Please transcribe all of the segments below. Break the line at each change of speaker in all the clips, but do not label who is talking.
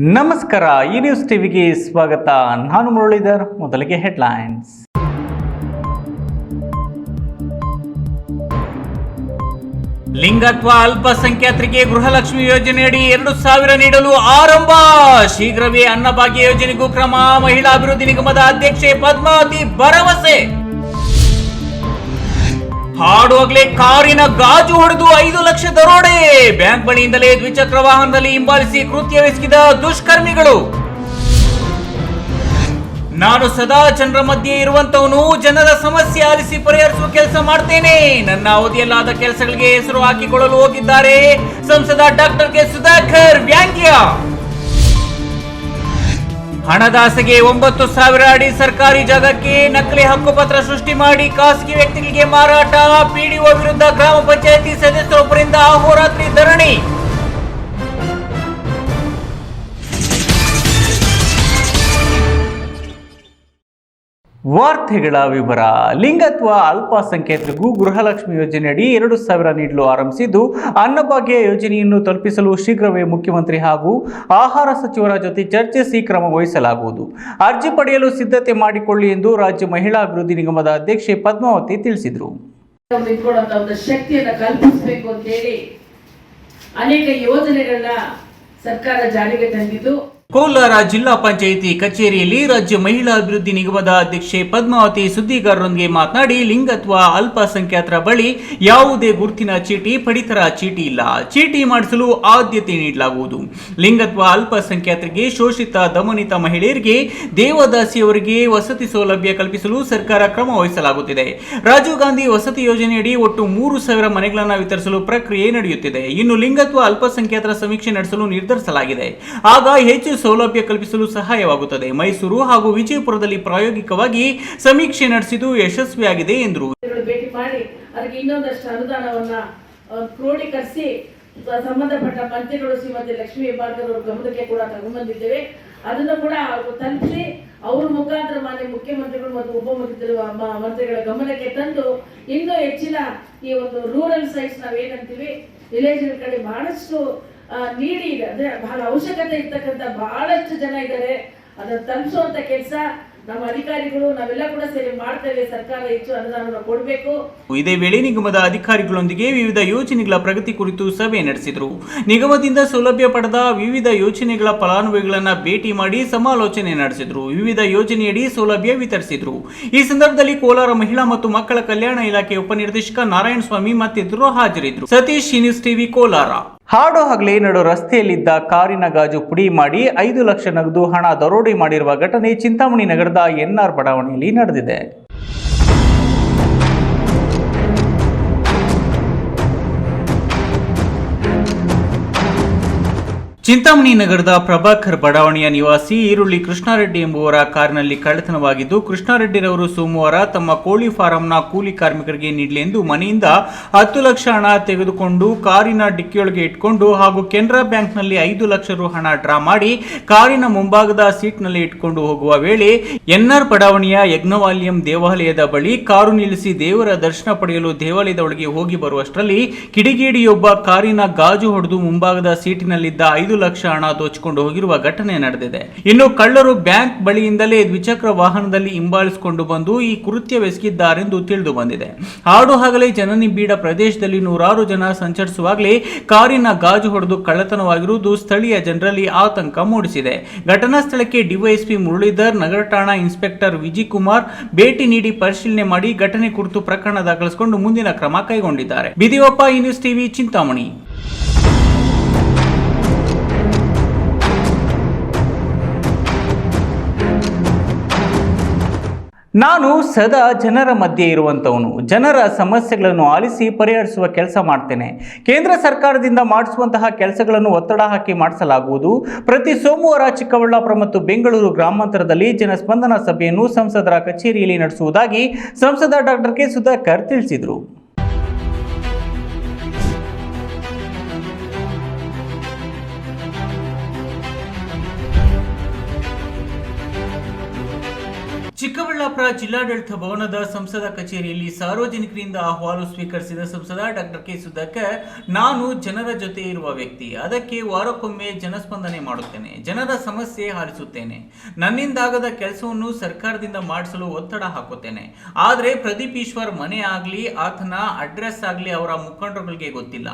ನಮಸ್ಕಾರ, ಈ ನ್ಯೂಸ್ ಟಿವಿಗೆ ಸ್ವಾಗತ. ನಾನು ಮುರಳೀಧರ್, ಮೊದಲಿಗೆ ಹೆಡ್ಲೈನ್ಸ್ ಲಿಂಗತ್ವ ಅಲ್ಪಸಂಖ್ಯಾತರಿಗೆ ಗೃಹಲಕ್ಷ್ಮಿ ಯೋಜನೆಯಡಿ ಎರಡು ಸಾವಿರ ನೀಡಲು ಆರಂಭ. ಶೀಘ್ರವೇ ಅನ್ನಭಾಗ್ಯ ಯೋಜನೆಗೂ ಕ್ರಮ. ಮಹಿಳಾ ಅಭಿವೃದ್ಧಿ ನಿಗಮದ ಅಧ್ಯಕ್ಷೆ ಪದ್ಮಾವತಿ ಭರವಸೆ. ಹಾಡುವಾಗಲೇ ಕಾರಿನ ಗಾಜು ಹೊಡೆದು ಐದು ಲಕ್ಷ ದರೋಡೆ. ಬ್ಯಾಂಕ್ ಬಳಿಯಿಂದಲೇ ದ್ವಿಚಕ್ರ ವಾಹನದಲ್ಲಿ ಹಿಂಬಾಲಿಸಿ ಕೃತ್ಯವೆಸಗಿದ ದುಷ್ಕರ್ಮಿಗಳು. ನಾನು ಸದಾ ಜನರ ಮಧ್ಯೆ ಇರುವಂತವನು, ಜನರ ಸಮಸ್ಯೆ ಆಲಿಸಿ ಪರಿಹರಿಸುವ ಕೆಲಸ ಮಾಡ್ತೇನೆ. ನನ್ನ ಅವಧಿಯಲ್ಲಾದ ಕೆಲಸಗಳಿಗೆ ಹೆಸರು ಹಾಕಿಕೊಳ್ಳಲು ಹೋಗಿದ್ದಾರೆ. ಸಂಸದ ಡಾಕ್ಟರ್ ಕೆ. ಸುಧಾಕರ್, ವ್ಯಾಂಗ್ಯ. ಹಣದಾಸೆಗೆ ಒಂಬತ್ತು ಸಾವಿರ ಅಡಿ ಸರ್ಕಾರಿ ಜಾಗಕ್ಕೆ ನಕಲಿ ಹಕ್ಕುಪತ್ರ ಸೃಷ್ಟಿ ಮಾಡಿ ಖಾಸಗಿ ವ್ಯಕ್ತಿಗಳಿಗೆ ಮಾರಾಟ ಪಿಡಿಒ ವಿರುದ್ಧ ಗ್ರಾಮ ಪಂಚಾಯಿತಿ ಸದಸ್ಯರೊಬ್ಬರಿಂದ ಅಹೋರಾತ್ರಿ ಧರಣಿ. ವಾರ್ತೆಗಳ ವಿವರ. ಲಿಂಗತ್ವ, ಅಲ್ಪಸಂಖ್ಯಾತರಿಗೂ ಗೃಹಲಕ್ಷ್ಮಿ ಯೋಜನೆಯಡಿ ಎರಡು ಸಾವಿರ ನೀಡಲು ಆರಂಭಿಸಿದ್ದು, ಅನ್ನಭಾಗ್ಯ ಯೋಜನೆಯನ್ನು ತಲುಪಿಸಲು ಶೀಘ್ರವೇ ಮುಖ್ಯಮಂತ್ರಿ ಹಾಗೂ ಆಹಾರ ಸಚಿವರ ಜೊತೆ ಚರ್ಚಿಸಿ ಕ್ರಮ ವಹಿಸಲಾಗುವುದು. ಅರ್ಜಿ ಪಡೆಯಲು ಸಿದ್ಧತೆ ಮಾಡಿಕೊಳ್ಳಿ ಎಂದು ರಾಜ್ಯ ಮಹಿಳಾ ಅಭಿವೃದ್ಧಿ ನಿಗಮದ ಅಧ್ಯಕ್ಷೆ ಪದ್ಮಾವತಿ ತಿಳಿಸಿದರು.
ಅನೇಕ ಯೋಜನೆಗಳನ್ನ ಸರ್ಕಾರ ಜಾರಿಗೆ ತಂದಿದ್ದು.
ಕೋಲಾರ ಜಿಲ್ಲಾ ಪಂಚಾಯಿತಿ ಕಚೇರಿಯಲ್ಲಿ ರಾಜ್ಯ ಮಹಿಳಾ ಅಭಿವೃದ್ಧಿ ನಿಗಮದ ಅಧ್ಯಕ್ಷೆ ಪದ್ಮಾವತಿ ಸುದ್ದಿಗಾರರೊಂದಿಗೆ ಮಾತನಾಡಿ ಲಿಂಗತ್ವ ಅಲ್ಪಸಂಖ್ಯಾತರ ಬಳಿ ಯಾವುದೇ ಗುರುತಿನ ಚೀಟಿ, ಪಡಿತರ ಚೀಟಿ ಇಲ್ಲ. ಚೀಟಿ ಮಾಡಿಸಲು ಆದ್ಯತೆ ನೀಡಲಾಗುವುದು. ಲಿಂಗತ್ವ ಅಲ್ಪಸಂಖ್ಯಾತರಿಗೆ ಶೋಷಿತ, ದಮನಿತ ಮಹಿಳೆಯರಿಗೆ, ದೇವದಾಸಿಯವರಿಗೆ ವಸತಿ ಸೌಲಭ್ಯ ಕಲ್ಪಿಸಲು ಸರ್ಕಾರ ಕ್ರಮ ವಹಿಸಲಾಗುತ್ತಿದೆ. ರಾಜೀವ್ ಗಾಂಧಿ ವಸತಿ ಯೋಜನೆಯಡಿ ಒಟ್ಟು ಮೂರು ಸಾವಿರ ಮನೆಗಳನ್ನು ವಿತರಿಸಲು ಪ್ರಕ್ರಿಯೆ ನಡೆಯುತ್ತಿದೆ. ಇನ್ನು ಲಿಂಗತ್ವ ಅಲ್ಪಸಂಖ್ಯಾತರ ಸಮೀಕ್ಷೆ ನಡೆಸಲು ನಿರ್ಧರಿಸಲಾಗಿದೆ. ಆಗ ಹೆಚ್ಚು ಸೌಲಭ್ಯ ಕಲ್ಪಿಸಲು ಸಹಾಯವಾಗುತ್ತದೆ. ಮೈಸೂರು ಹಾಗೂ ವಿಜಯಪುರದಲ್ಲಿ ಪ್ರಾಯೋಗಿಕವಾಗಿ ಸಮೀಕ್ಷೆ ನಡೆಸಿದ್ದು ಯಶಸ್ವಿಯಾಗಿದೆ ಎಂದರು.
ಭೇಟಿ ಮಾಡಿ ಅದಕ್ಕೆ ಇನ್ನೊಂದಷ್ಟು ಅನುದಾನವನ್ನ ಕ್ರೋಢೀಕರಿಸಿ ಸಂಬಂಧಪಟ್ಟ ಮಂತ್ರಿಗಳು ಶ್ರೀಮತಿ ಲಕ್ಷ್ಮೀ ಹೆಬ್ಬಾಳ್ಕರ್ ಗಮನಕ್ಕೆ ಕೂಡ ತಗೊಂಡ್ಬಂದಿದ್ದೇವೆ ಅದನ್ನು ಕೂಡ ತಲುಪಿಸಿ, ಅವ್ರ ಮುಖಾಂತರ ಮಾನ್ಯ ಮುಖ್ಯಮಂತ್ರಿಗಳು ಮತ್ತು ಉಪಮುಖ್ಯಮಂತ್ರಿ ಮಂತ್ರಿಗಳ ಗಮನಕ್ಕೆ ತಂದು, ಇನ್ನೂ ಹೆಚ್ಚಿನ ಈ ಒಂದು ರೂರಲ್ ಸೈಟ್ಸ್ ನಾವೇನಂತೀವಿ ವಿಲೇಜ್ ಕಡೆ ಬಹಳಷ್ಟು ನೀಡಿ ಇದೆ. ಅಂದ್ರೆ ಬಹಳ ಅವಶ್ಯಕತೆ ಇರ್ತಕ್ಕಂಥ ಬಹಳಷ್ಟು ಜನ ಇದ್ದಾರೆ. ಅದನ್ನ ತಲುಪಿಸುವಂತ ಕೆಲಸ ನಮ್ಮ ಅಧಿಕಾರಿಗಳು, ನಾವೆಲ್ಲ ಕೂಡ ಸೇರಿ ಮಾಡ್ತೇವೆ. ಸರ್ಕಾರ ಹೆಚ್ಚು ಅನುದಾನ ಕೊಡಬೇಕು.
ಇದೇ ವೇಳೆ ನಿಗಮದ ಅಧಿಕಾರಿಗಳೊಂದಿಗೆ ವಿವಿಧ ಯೋಜನೆಗಳ ಪ್ರಗತಿ ಕುರಿತು ಸಭೆ ನಡೆಸಿದರು. ನಿಗಮದಿಂದ ಸೌಲಭ್ಯ ಪಡೆದ ವಿವಿಧ ಯೋಜನೆಗಳ ಫಲಾನುಭವಿಗಳನ್ನ ಭೇಟಿ ಮಾಡಿ ಸಮಾಲೋಚನೆ ನಡೆಸಿದರು. ವಿವಿಧ ಯೋಜನೆಯಡಿ ಸೌಲಭ್ಯ ವಿತರಿಸಿದರು. ಈ ಸಂದರ್ಭದಲ್ಲಿ ಕೋಲಾರ ಮಹಿಳಾ ಮತ್ತು ಮಕ್ಕಳ ಕಲ್ಯಾಣ ಇಲಾಖೆ ಉಪನಿರ್ದೇಶಕ ನಾರಾಯಣ ಸ್ವಾಮಿ ಮತ್ತಿತರರು ಹಾಜರಿದ್ದರು. Satish news TV, Kolar. ಹಾಡು ಹಗಲೇ ನಡು ರಸ್ತೆಯಲ್ಲಿದ್ದ ಕಾರಿನ ಗಾಜು ಪುಡಿ ಮಾಡಿ ಐದು ಲಕ್ಷ ನಗದು ಹಣ ದರೋಡೆ ಮಾಡಿರುವ ಘಟನೆ ಚಿಂತಾಮಣಿ ನಗರದ ಎನ್ಆರ್ ಬಡಾವಣೆಯಲ್ಲಿ ನಡೆದಿದೆ. ಚಿಂತಾಮಣಿ ನಗರದ ಪ್ರಭಾಕರ್ ಬಡಾವಣೆಯ ನಿವಾಸಿ ಈರುಳ್ಳಿ ಕೃಷ್ಣಾರೆಡ್ಡಿ ಎಂಬುವರ ಕಾರಿನಲ್ಲಿ ಕಳ್ಳತನವಾಗಿದ್ದು, ಕೃಷ್ಣಾರೆಡ್ಡಿರವರು ಸೋಮವಾರ ತಮ್ಮ ಕೋಳಿ ಫಾರಂನ ಕೂಲಿ ಕಾರ್ಮಿಕರಿಗೆ ನೀಡಲಿ ಎಂದು ಮನೆಯಿಂದ ಹತ್ತು ಲಕ್ಷ ಹಣ ತೆಗೆದುಕೊಂಡು ಕಾರಿನ ಡಿಕ್ಕಿಯೊಳಗೆ ಇಟ್ಕೊಂಡು ಹಾಗೂ ಕೆನರಾ ಬ್ಯಾಂಕ್ನಲ್ಲಿ ಐದು ಲಕ್ಷ ರು ಹಣ ಡ್ರಾ ಮಾಡಿ ಕಾರಿನ ಮುಂಭಾಗದ ಸೀಟ್ನಲ್ಲಿ ಇಟ್ಕೊಂಡು ಹೋಗುವ ವೇಳೆ ಎನ್ಆರ್ ಬಡಾವಣೆಯ ಯಜ್ಞವಾಲ್ಯಂ ದೇವಾಲಯದ ಬಳಿ ಕಾರು ನಿಲ್ಲಿಸಿ ದೇವರ ದರ್ಶನ ಪಡೆಯಲು ದೇವಾಲಯದ ಒಳಗೆ ಹೋಗಿ ಬರುವಷ್ಟರಲ್ಲಿ ಕಿಡಿಗೇಡಿಯೊಬ್ಬ ಕಾರಿನ ಗಾಜು ಹೊಡೆದು ಮುಂಭಾಗದ ಸೀಟಿನಲ್ಲಿದ್ದ ಐದು ಲಕ್ಷ ಹಣ ದೋಚಿಕೊಂಡು ಹೋಗಿರುವ ಘಟನೆ ನಡೆದಿದೆ. ಇನ್ನು ಕಳ್ಳರು ಬ್ಯಾಂಕ್ ಬಳಿಯಿಂದಲೇ ದ್ವಿಚಕ್ರ ವಾಹನದಲ್ಲಿ ಹಿಂಬಾಲಿಸಿಕೊಂಡು ಬಂದು ಈ ಕೃತ್ಯವೆಸಗಿದ್ದಾರೆಂದು ತಿಳಿದು ಬಂದಿದೆ. ಹಾಡು ಜನನಿ ಬೀಡ ಪ್ರದೇಶದಲ್ಲಿ ನೂರಾರು ಜನ ಸಂಚರಿಸುವಾಗಲೇ ಕಾರಿನ ಗಾಜು ಹೊಡೆದು ಕಳ್ಳತನವಾಗಿರುವುದು ಸ್ಥಳೀಯ ಜನರಲ್ಲಿ ಆತಂಕ ಮೂಡಿಸಿದೆ. ಘಟನಾ ಸ್ಥಳಕ್ಕೆ ಡಿವೈಎಸ್ಪಿ ಮುರಳೀಧರ್, ನಗರ ಠಾಣಾ ಇನ್ಸ್ಪೆಕ್ಟರ್ ವಿಜಯ್ ಕುಮಾರ್ ಭೇಟಿ ನೀಡಿ ಪರಿಶೀಲನೆ ಮಾಡಿ ಘಟನೆ ಕುರಿತು ಪ್ರಕರಣ ದಾಖಲಿಸಿಕೊಂಡು ಮುಂದಿನ ಕ್ರಮ ಕೈಗೊಂಡಿದ್ದಾರೆ. ಇನ್ಯೂಸ್ ನ್ಯೂಸ್ ಟಿವಿ, ಚಿಂತಾಮಣಿ. ನಾನು ಸದಾ ಜನರ ಮಧ್ಯೆ ಇರುವಂಥವನು. ಜನರ ಸಮಸ್ಯೆಗಳನ್ನು ಆಲಿಸಿ ಪರಿಹರಿಸುವ ಕೆಲಸ ಮಾಡ್ತೇನೆ. ಕೇಂದ್ರ ಸರ್ಕಾರದಿಂದ ಮಾಡಿಸುವಂತಹ ಕೆಲಸಗಳನ್ನು ಒತ್ತಡ ಹಾಕಿ ಮಾಡಿಸಲಾಗುವುದು. ಪ್ರತಿ ಸೋಮವಾರ ಚಿಕ್ಕಬಳ್ಳಾಪುರ ಮತ್ತು ಬೆಂಗಳೂರು ಗ್ರಾಮಾಂತರದಲ್ಲಿ ಜನಸ್ಪಂದನ ಸಭೆಯನ್ನು ಸಂಸದರ ಕಚೇರಿಯಲ್ಲಿ ನಡೆಸುವುದಾಗಿ ಸಂಸದ ಡಾಕ್ಟರ್ ಕೆ ಸುಧಾಕರ್ ತಿಳಿಸಿದರು. ಚಿಕ್ಕಬಳ್ಳಾಪುರ ಜಿಲ್ಲಾಡಳಿತ ಭವನದ ಸಂಸದ ಕಚೇರಿಯಲ್ಲಿ ಸಾರ್ವಜನಿಕರಿಂದ ಅಹವಾಲು ಸ್ವೀಕರಿಸಿದ ಸಂಸದ ಡಾಕ್ಟರ್ ಕೆ ಸುಧಾಕರ್, ನಾನು ಜನರ ಜೊತೆ ಇರುವ ವ್ಯಕ್ತಿ. ಅದಕ್ಕೆ ವಾರಕ್ಕೊಮ್ಮೆ ಜನಸ್ಪಂದನೆ ಮಾಡುತ್ತೇನೆ. ಜನರ ಸಮಸ್ಯೆ ಹಾರಿಸುತ್ತೇನೆ ನನ್ನಿಂದಾಗದ ಕೆಲಸವನ್ನು ಸರ್ಕಾರದಿಂದ ಮಾಡಿಸಲು ಒತ್ತಡ ಹಾಕುತ್ತೇನೆ. ಆದರೆ ಪ್ರದೀಪ್ ಈಶ್ವರ್ ಮನೆ ಆಗಲಿ, ಆತನ ಅಡ್ರೆಸ್ ಆಗಲಿ ಅವರ ಮುಖಂಡರುಗಳಿಗೆ ಗೊತ್ತಿಲ್ಲ.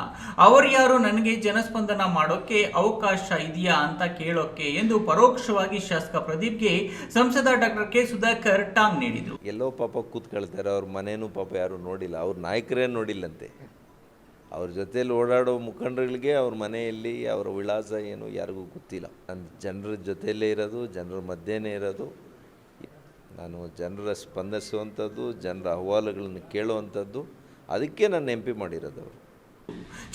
ಅವರು ಯಾರು ನನಗೆ ಜನಸ್ಪಂದನ ಮಾಡೋಕೆ ಅವಕಾಶ ಇದೆಯಾ ಅಂತ ಕೇಳೋಕೆ ಎಂದು ಪರೋಕ್ಷವಾಗಿ ಶಾಸಕ ಪ್ರದೀಪ್ಗೆ ಸಂಸದ ಡಾಕ್ಟರ್ ಕೆ ಸುಧಾಕರ್ ಟಾಂಗ್ ನೀಡಿದರು.
ಎಲ್ಲೋ ಪಾಪ ಕೂತ್ಕೊಳ್ತಾರೆ ಅವ್ರ ಮನೇನೂ ಪಾಪ ಯಾರೂ ನೋಡಿಲ್ಲ, ಅವ್ರ ನಾಯಕರೇ ನೋಡಿಲ್ಲಂತೆ. ಅವ್ರ ಜೊತೆಯಲ್ಲಿ ಓಡಾಡೋ ಮುಖಂಡರುಗಳಿಗೆ ಅವ್ರ ಮನೆಯಲ್ಲಿ ಅವರ ವಿಳಾಸ ಏನು ಯಾರಿಗೂ ಗೊತ್ತಿಲ್ಲ. ನಾನು ಜನರ ಜೊತೆಯಲ್ಲೇ ಇರೋದು, ಜನರ ಮಧ್ಯೆನೇ ಇರೋದು. ನಾನು ಜನರ ಸ್ಪಂದಿಸುವಂಥದ್ದು, ಜನರ ಅಹವಾಲುಗಳನ್ನು ಕೇಳುವಂಥದ್ದು, ಅದಕ್ಕೆ ನಾನು ಎಂ ಪಿ ಮಾಡಿರೋದು ಅವರು.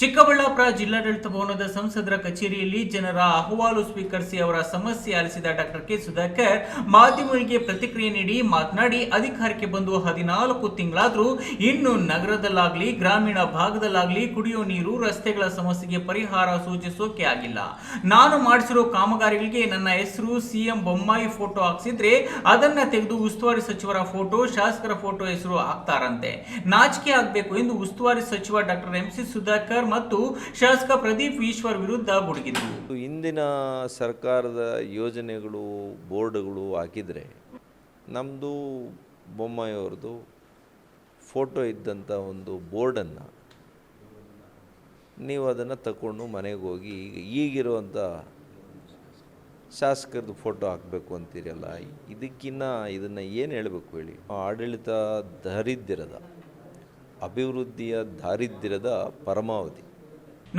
ಚಿಕ್ಕಬಳ್ಳಾಪುರ ಜಿಲ್ಲಾಡಳಿತ ಭವನದ ಸಂಸದರ ಕಚೇರಿಯಲ್ಲಿ ಜನರ ಅಹವಾಲು ಸ್ವೀಕರಿಸಿ ಅವರ ಸಮಸ್ಯೆ ಆಲಿಸಿದ ಡಾಕ್ಟರ್ ಕೆ ಸುಧಾಕರ್ ಮಾಧ್ಯಮಗಳಿಗೆ ಪ್ರತಿಕ್ರಿಯೆ ನೀಡಿ ಮಾತನಾಡಿ ಅಧಿಕಾರಕ್ಕೆ ಬಂದು ಹದಿನಾಲ್ಕು ತಿಂಗಳಾದರೂ ಇನ್ನು ನಗರದಲ್ಲಾಗ್ಲಿ, ಗ್ರಾಮೀಣ ಭಾಗದಲ್ಲಾಗ್ಲಿ ಕುಡಿಯೋ ನೀರು, ರಸ್ತೆಗಳ ಸಮಸ್ಯೆಗೆ ಪರಿಹಾರ ಸೂಚಿಸೋಕೆ ಆಗಿಲ್ಲ. ನಾನು ಮಾಡಿಸಿರೋ ಕಾಮಗಾರಿಗಳಿಗೆ ನನ್ನ ಹೆಸರು ಸಿಎಂ ಬೊಮ್ಮಾಯಿ ಫೋಟೋ ಹಾಕ್ಸಿದ್ರೆ ಅದನ್ನ ತೆಗೆದು ಉಸ್ತುವಾರಿ ಸಚಿವರ ಫೋಟೋ, ಶಾಸಕರ ಫೋಟೋ ಹೆಸರು ಹಾಕ್ತಾರಂತೆ. ನಾಚಿಕೆ ಆಗಬೇಕು ಎಂದು ಉಸ್ತುವಾರಿ ಸಚಿವ ಡಾಕ್ಟರ್ ಎಂ ಸಿ ಸುಧಾಕರ್ ಮತ್ತು ಶಾಸಕ ಪ್ರದೀಪ್ ಈಶ್ವರ್ ವಿರುದ್ಧ ಗುಡುಗಿದ್ರು
ಇಂದಿನ ಸರ್ಕಾರದ ಯೋಜನೆಗಳು, ಬೋರ್ಡ್ಗಳು ಹಾಕಿದರೆ ನಮ್ಮದು ಬೊಮ್ಮಾಯಿಯವ್ರದ್ದು ಫೋಟೋ ಇದ್ದಂಥ ಒಂದು ಬೋರ್ಡನ್ನು ನೀವು ಅದನ್ನು ತಗೊಂಡು ಮನೆಗೆ ಹೋಗಿ ಈಗ ಈಗಿರುವಂಥ ಶಾಸಕರದ್ದು ಫೋಟೋ ಹಾಕಬೇಕು ಅಂತೀರಲ್ಲ, ಇದಕ್ಕಿನ್ನ ಇದನ್ನು ಏನು ಹೇಳಬೇಕು ಹೇಳಿ? ಆಡಳಿತ ದಾರಿದ್ರ್ಯದ ಅಭಿವೃದ್ಧಿಯ ದಾರಿದ್ರ್ಯದ ಪರಮಾವಧಿ.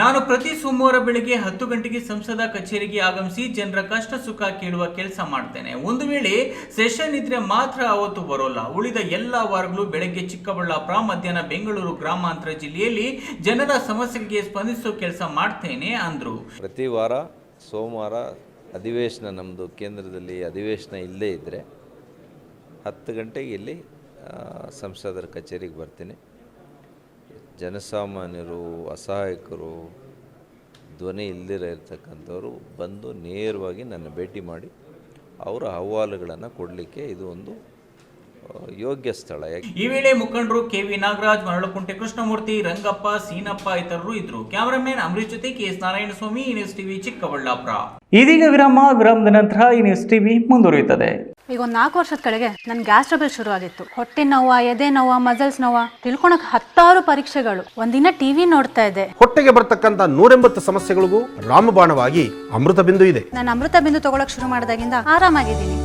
ನಾನು ಪ್ರತಿ ಸೋಮವಾರ ಬೆಳಿಗ್ಗೆ ಹತ್ತು ಗಂಟೆಗೆ ಸಂಸದ ಕಚೇರಿಗೆ ಆಗಮಿಸಿ ಜನರ ಕಷ್ಟ ಸುಖ ಕೇಳುವ ಕೆಲಸ ಮಾಡ್ತೇನೆ. ಒಂದು ವೇಳೆ ಸೆಷನ್ ಇದ್ರೆ ಮಾತ್ರ ಅವತ್ತು ಬರೋಲ್ಲ. ಉಳಿದ ಎಲ್ಲ ವಾರಗಳು ಬೆಳಗ್ಗೆ ಚಿಕ್ಕಬಳ್ಳಾಪುರ ಮಧ್ಯಾಹ್ನ ಬೆಂಗಳೂರು ಗ್ರಾಮಾಂತರ ಜಿಲ್ಲೆಯಲ್ಲಿ ಜನರ ಸಮಸ್ಯೆಗೆ ಸ್ಪಂದಿಸೋ ಕೆಲಸ ಮಾಡ್ತೇನೆ ಅಂದ್ರು.
ಪ್ರತಿ ವಾರ ಸೋಮವಾರ ಅಧಿವೇಶನ ನಮ್ಮದು ಕೇಂದ್ರದಲ್ಲಿ ಅಧಿವೇಶನ ಇಲ್ಲದೇ ಇದ್ದರೆ ಹತ್ತು ಗಂಟೆಗೆ ಇಲ್ಲಿ ಸಂಸದರ ಕಚೇರಿಗೆ ಬರ್ತೀನಿ. ಜನಸಾಮಾನ್ಯರು ಅಸಹಾಯಕರು ಧ್ವನಿ ಇಲ್ದಿರ ಇರ್ತಕ್ಕಂಥವರು ಬಂದು ನೇರವಾಗಿ ನನ್ನ ಭೇಟಿ ಮಾಡಿ ಅವರ ಅಹವಾಲುಗಳನ್ನು ಕೊಡಲಿಕ್ಕೆ ಇದು ಒಂದು ಯೋಗ್ಯ ಸ್ಥಳ. ಯಾಕೆ?
ಈ ವೇಳೆ ಮುಖಂಡರು ಕೆವಿ ನಾಗರಾಜ್ ಮರಳಕುಂಟೆ ಕೃಷ್ಣಮೂರ್ತಿ ರಂಗಪ್ಪ ಸೀನಪ್ಪ ಇತರರು ಇದ್ರು. ಕ್ಯಾಮರಾಮನ್ ಅಮೃತ್ ಜೊತೆ K S Narayanaswamy news TV Chikkaballapur. ಇದೀಗ ವಿರಾಮ ವಿರಾಮದ ನಂತರ ಈ ನ್ಯೂಸ್ ಟಿವಿ ಮುಂದುವರಿಯುತ್ತದೆ.
ಈಗ ಒಂದು ನಾಲ್ಕು ವರ್ಷದ ಕೆಳಗೆ ನನ್ನ ಗ್ಯಾಸ್ ಟ್ರಬಲ್ ಶುರು ಆಗಿತ್ತು ಹೊಟ್ಟೆ ನೋವ ಎದೆ ನೋವ ಮಸಲ್ಸ್ ನೋವ ತಿಳ್ಕೊಳಕ್ ಹತ್ತಾರು ಪರೀಕ್ಷೆಗಳು ಒಂದಿನ ಟಿವಿ ನೋಡ್ತಾ ಇದ್ದೆ
ಹೊಟ್ಟೆಗೆ ಬರ್ತಕ್ಕಂಥ ನೂರೆಂಬತ್ತು ಸಮಸ್ಯೆಗಳಿಗೂ ರಾಮಬಾಣವಾಗಿ ಅಮೃತ ಬಿಂದು ಇದೆ
ನಾನು ಅಮೃತ ಬಿಂದು ತಗೊಳಕ್ ಶುರು ಮಾಡಿದಾಗಿಂದ ಆರಾಮಾಗಿದ್ದೀನಿ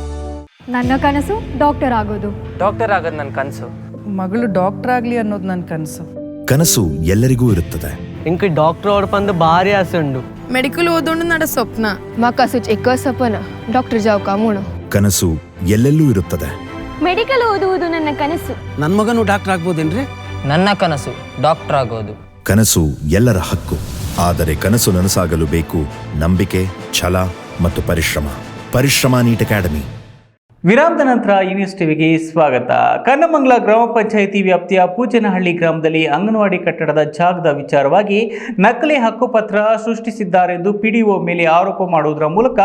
ನನ್ನ ಕನಸು ಡಾಕ್ಟರ್ ಆಗೋದು
ಡಾಕ್ಟರ್ ಆಗೋದು ನನ್ನ ಕನಸು
ಮಗಳು ಡಾಕ್ಟರ್ ಆಗಲಿ ಅನ್ನೋದು ನನ್ನ ಕನಸು
ಕನಸು ಎಲ್ಲರಿಗೂ ಇರುತ್ತದೆ
ఇంక డాక్టర్ ఓడిపోంది భారీ ఆశ ఉండు
ಮೆಡಿಕಲ್ ಓದೋಣ ನಡ ಸ್ವಪ್ನ
ಮಾಕ ಸುಚ್ ಎಕ್ಕ ಸಪನ ಡಾಕ್ಟರ್ ಜಾವ್ ಕಾಮುಣ
ಕನಸು ಎಲ್ಲೆಲ್ಲೂ ಇರುತ್ತದೆ.
ಮೆಡಿಕಲ್ ಓದುವುದು ನನ್ನ ಕನಸು.
ನನ್ನ ಮಗನು ಡಾಕ್ಟರ್ ಆಗ್ಬೋದೇನ್ರಿ?
ನನ್ನ ಕನಸು ಡಾಕ್ಟರ್ ಆಗೋದು.
ಕನಸು ಎಲ್ಲರ ಹಕ್ಕು. ಆದರೆ ಕನಸು ನನಸಾಗಲು ಬೇಕು ನಂಬಿಕೆ ಛಲ ಮತ್ತು ಪರಿಶ್ರಮ. ಪರಿಶ್ರಮ ನೀಟ್ ಅಕಾಡೆಮಿ.
ವಿರಾಮದ ನಂತರ ನ್ಯೂಸ್ ಟಿವಿಗೆ ಸ್ವಾಗತ. ಕನ್ನಮಂಗಲ ಗ್ರಾಮ ಪಂಚಾಯಿತಿ ವ್ಯಾಪ್ತಿಯ ಪೂಜನಹಳ್ಳಿ ಗ್ರಾಮದಲ್ಲಿ ಅಂಗನವಾಡಿ ಕಟ್ಟಡದ ಜಾಗದ ವಿಚಾರವಾಗಿ ನಕಲಿ ಹಕ್ಕುಪತ್ರ ಸೃಷ್ಟಿಸಿದ್ದಾರೆಂದು ಪಿಡಿಒ ಮೇಲೆ ಆರೋಪ ಮಾಡುವುದರ ಮೂಲಕ